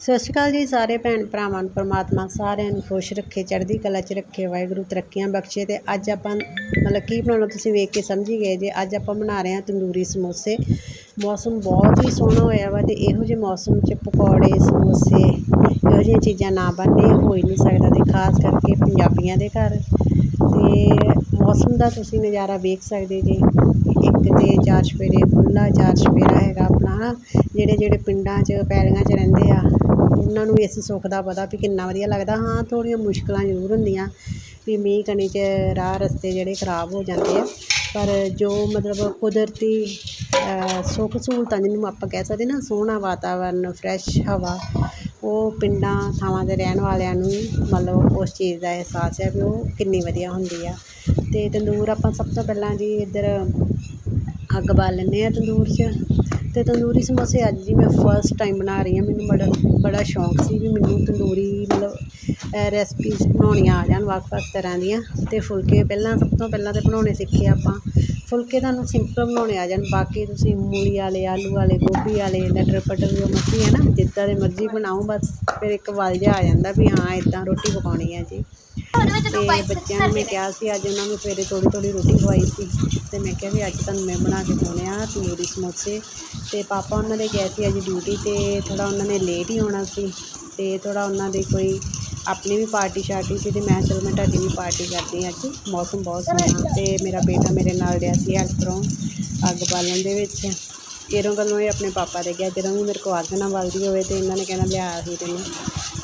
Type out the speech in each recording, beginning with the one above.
ਸਤਿ ਸ਼੍ਰੀ ਅਕਾਲ ਜੀ ਸਾਰੇ ਭੈਣ ਭਰਾਵਾਂ ਨੂੰ, ਪਰਮਾਤਮਾ ਸਾਰਿਆਂ ਨੂੰ ਖੁਸ਼ ਰੱਖੇ, ਚੜ੍ਹਦੀ ਕਲਾ 'ਚ ਰੱਖੇ, ਵਾਹਿਗੁਰੂ ਤਰੱਕੀਆਂ ਬਖਸ਼ੇ ਤੇ ਅੱਜ ਆਪਾਂ ਮਤਲਬ ਕੀ ਬਣਾਉਣਾ ਤੁਸੀਂ ਵੇਖ ਕੇ ਸਮਝ ਗਏ ਜੇ, ਅੱਜ ਆਪਾਂ ਬਣਾ ਰਹੇ ਹਾਂ ਤੰਦੂਰੀ ਸਮੋਸੇ। ਮੌਸਮ ਬਹੁਤ ਹੀ ਸੋਹਣਾ ਹੋਇਆ ਵਾ ਤੇ ਇਹੋ ਜਿਹੇ ਮੌਸਮ 'ਚ ਪਕੌੜੇ, ਸਮੋਸੇ, ਇਹੋ ਜਿਹੀਆਂ ਚੀਜ਼ਾਂ ਨਾ ਬਣਨੇ ਹੋ ਹੀ ਨਹੀਂ ਸਕਦਾ ਤੇ ਖਾਸ ਕਰਕੇ ਪੰਜਾਬੀਆਂ ਦੇ ਘਰ। ਤੇ ਮੌਸਮ ਦਾ ਤੁਸੀਂ ਨਜ਼ਾਰਾ ਵੇਖ ਸਕਦੇ ਜੀ, ਇੱਕ ਤੇ ਚਾਰ ਚੁਫੇਰੇ ਖੁੱਲ੍ਹਾ, ਚਾਰ ਚੁਫੇਰਾ ਹੈਗਾ ਆਪਣਾ ਨਾ ਜਿਹੜੇ ਜਿਹੜੇ ਪਿੰਡਾਂ 'ਚ, ਪੈਲੀਆਂ 'ਚ ਰਹਿੰਦੇ ਆ ਉਹਨਾਂ ਨੂੰ ਇਸ ਸੁੱਖ ਦਾ ਪਤਾ ਵੀ ਕਿੰਨਾ ਵਧੀਆ ਲੱਗਦਾ। ਹਾਂ, ਥੋੜ੍ਹੀਆਂ ਮੁਸ਼ਕਲਾਂ ਜ਼ਰੂਰ ਹੁੰਦੀਆਂ ਵੀ ਮੀਂਹ ਕਣੀ 'ਚ ਰਾਹ ਰਸਤੇ ਜਿਹੜੇ ਖਰਾਬ ਹੋ ਜਾਂਦੇ ਆ। ਪਰ ਜੋ ਮਤਲਬ ਕੁਦਰਤੀ ਸੁੱਖ ਸਹੂਲਤਾਂ ਜਿਹਨੂੰ ਆਪਾਂ ਕਹਿ ਸਕਦੇ ਨਾ, ਸੋਹਣਾ ਵਾਤਾਵਰਨ ਫਰੈਸ਼ ਹਵਾ, ਉਹ ਪਿੰਡਾਂ, ਥਾਵਾਂ ਦੇ ਰਹਿਣ ਵਾਲਿਆਂ ਨੂੰ ਮਤਲਬ ਉਸ ਚੀਜ਼ ਦਾ ਅਹਿਸਾਸ ਹੈ ਵੀ ਉਹ ਕਿੰਨੀ ਵਧੀਆ ਹੁੰਦੀ ਆ। ਅਤੇ ਤੰਦੂਰ ਆਪਾਂ ਸਭ ਤੋਂ ਪਹਿਲਾਂ ਜੀ ਇੱਧਰ ਅੱਗ ਬਾਲ ਲੈਂਦੇ ਹਾਂ ਤੰਦੂਰ 'ਚ। ਅਤੇ ਤੰਦੂਰੀ ਸਮੋਸੇ ਅੱਜ ਜੀ ਮੈਂ ਫਸਟ ਟਾਈਮ ਬਣਾ ਰਹੀ ਹਾਂ। ਮੈਨੂੰ ਬੜਾ ਬੜਾ ਸ਼ੌਂਕ ਸੀ ਵੀ ਮੈਨੂੰ ਤੰਦੂਰੀ ਮਤਲਬ ਰੈਸਪੀਜ਼ ਬਣਾਉਣੀਆਂ ਆ ਜਾਣ ਵੱਖ ਵੱਖ ਤਰ੍ਹਾਂ ਦੀਆਂ। ਅਤੇ ਫੁਲਕੇ ਪਹਿਲਾਂ ਸਭ ਤੋਂ ਪਹਿਲਾਂ ਤਾਂ ਬਣਾਉਣੇ ਸਿੱਖੇ ਆਪਾਂ। ਫੁਲਕੇ ਤੁਹਾਨੂੰ ਸਿੰਪਲ ਬਣਾਉਣੇ ਆ ਜਾਣ। ਬਾਕੀ ਤੁਸੀਂ ਮੂਲੀ ਵਾਲੇ ਆਲੂ ਵਾਲੇ ਗੋਭੀ ਵਾਲੇ ਲਟਰ ਪਟਰ ਜੋ ਮਰਜ਼ੀ ਹੈ ਨਾ ਜਿੱਦਾਂ ਦੇ ਮਰਜ਼ੀ ਬਣਾਓ ਬਸ ਫਿਰ ਇੱਕ ਵੱਲ ਜਿਹਾ ਆ ਜਾਂਦਾ ਵੀ ਹਾਂ ਇੱਦਾਂ ਰੋਟੀ ਪਕਾਉਣੀ ਹੈ ਜੀ। ਅਤੇ ਬੱਚਿਆਂ ਨੂੰ ਮੈਂ ਕਿਹਾ ਸੀ ਅੱਜ ਉਹਨਾਂ ਨੂੰ ਸਵੇਰੇ ਥੋੜ੍ਹੀ ਥੋੜ੍ਹੀ ਰੋਟੀ ਖਵਾਈ ਸੀ। ਅਤੇ ਮੈਂ ਕਿਹਾ ਵੀ ਅੱਜ ਤੁਹਾਨੂੰ ਮੈਂ ਬਣਾ ਕੇ ਖਵਾਉਣੇ ਆ ਤੰਦੂਰੀ ਸਮੋਸੇ। ਅਤੇ ਪਾਪਾ ਉਹਨਾਂ ਦੇ ਗਏ ਸੀ ਅੱਜ ਡਿਊਟੀ 'ਤੇ ਥੋੜ੍ਹਾ ਉਹਨਾਂ ਨੇ ਲੇਟ ਹੀ ਆਉਣਾ ਸੀ। ਅਤੇ ਥੋੜ੍ਹਾ ਉਹਨਾਂ ਦੇ ਕੋਈ ਆਪਣੀ ਵੀ ਪਾਰਟੀ ਸ਼ਾਰਟੀ ਸੀ ਅਤੇ ਮੈਂ ਚਲੋ ਮੈਂ ਤੁਹਾਡੀ ਵੀ ਪਾਰਟੀ ਕਰਦੀ ਹਾਂ ਅੱਜ। ਮੌਸਮ ਬਹੁਤ ਸੋਹਣਾ ਅਤੇ ਮੇਰਾ ਬੇਟਾ ਮੇਰੇ ਨਾਲ ਰਿਹਾ ਸੀ ਹੈਲਪ ਕਰਵਾਉਣ ਅੱਗ ਬਾਲਣ ਦੇ ਵਿੱਚ। ਇਹਰੋਂ ਗੱਲੋਂ ਇਹ ਆਪਣੇ ਪਾਪਾ ਦੇ ਗਿਆ। ਜਦੋਂ ਵੀ ਮੇਰੇ ਕੋਲ ਅੱਗ ਨਾ ਬਲਦੀ ਹੋਵੇ ਅਤੇ ਇਹਨਾਂ ਨੇ ਕਹਿਣਾ, ਲਿਆ ਅਸੀਂ ਤੈਨੂੰ।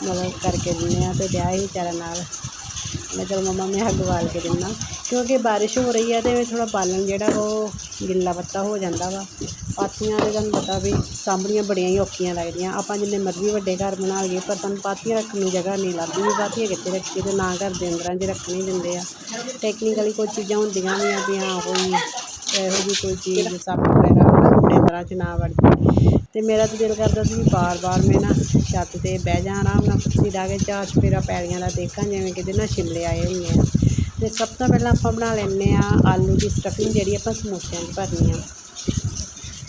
ਮਦਦ ਕਰਕੇ ਦਿੰਦੇ ਹਾਂ ਅਤੇ ਵਿਆਹ ਹੀ ਵਿਚਾਰਾ ਨਾਲ। ਮੈਂ ਚਲ ਮੰਮਾ ਮੈਂ ਅੱਗ ਬਾਲ ਕੇ ਦਿੰਦਾ ਕਿਉਂਕਿ ਬਾਰਿਸ਼ ਹੋ ਰਹੀ ਹੈ ਅਤੇ ਥੋੜ੍ਹਾ ਪਾਲਣ ਜਿਹੜਾ ਉਹ ਗਿੱਲਾ ਪੱਤਾ ਹੋ ਜਾਂਦਾ ਵਾ। ਪਾਥੀਆਂ ਦੇ ਤੁਹਾਨੂੰ ਪਤਾ ਵੀ ਸਾਂਭਣੀਆਂ ਬੜੀਆਂ ਹੀ ਔਖੀਆਂ ਲੱਗਦੀਆਂ। ਆਪਾਂ ਜਿੰਨੇ ਮਰਜ਼ੀ ਵੱਡੇ ਘਰ ਬਣਾ ਲਈਏ, ਪਰ ਤੁਹਾਨੂੰ ਪਾਥੀਆਂ ਰੱਖਣ ਨੂੰ ਜਗ੍ਹਾ ਨਹੀਂ ਲੱਭਦੀ। ਵੀ ਪਾਥੀਆਂ ਕਿੱਥੇ ਰੱਖੀਏ ਅਤੇ ਨਾ ਘਰ ਦੇ ਅੰਦਰਾਂ 'ਚ ਰੱਖਣੇ ਦਿੰਦੇ ਆ। ਟੈਕਨੀਕਲੀ ਕੋਈ ਚੀਜ਼ਾਂ ਹੁੰਦੀਆਂ ਵੀ ਆ ਵੀ ਹਾਂ ਕੋਈ ਇਹੋ ਜਿਹੀ ਕੋਈ ਚੀਜ਼ ਸੱਪ ਵਗੈਰਾ ਆਪਣੇ ਤਰ੍ਹਾਂ 'ਚ ਨਾ ਵੜ ਜਾਏ ਅਤੇ ਮੇਰਾ ਤਾਂ ਦਿਲ ਕਰਦਾ ਸੀ ਵੀ ਬਾਰ ਬਾਰ ਮੈਂ ਨਾ ਛੱਤ 'ਤੇ ਬਹਿ ਜਾ ਆਰਾਮ ਨਾਲ ਕੁਰਸੀ ਲਾ ਕੇ ਚਾਰ ਚੁਫੇਰਾ ਪੈਲੀਆਂ ਦਾ ਦੇਖਾਂ, ਜਿਵੇਂ ਕਿਤੇ ਨਾ ਸ਼ਿਮਲੇ ਆਏ ਹੁੰਦੇ ਆ। ਅਤੇ ਸਭ ਤੋਂ ਪਹਿਲਾਂ ਆਪਾਂ ਬਣਾ ਲੈਂਦੇ ਆ ਆਲੂ ਦੀ ਸਟਫਿੰਗ ਜਿਹੜੀ ਆਪਾਂ ਸਮੋਸਿਆਂ 'ਚ ਭਰਨੀ ਆ।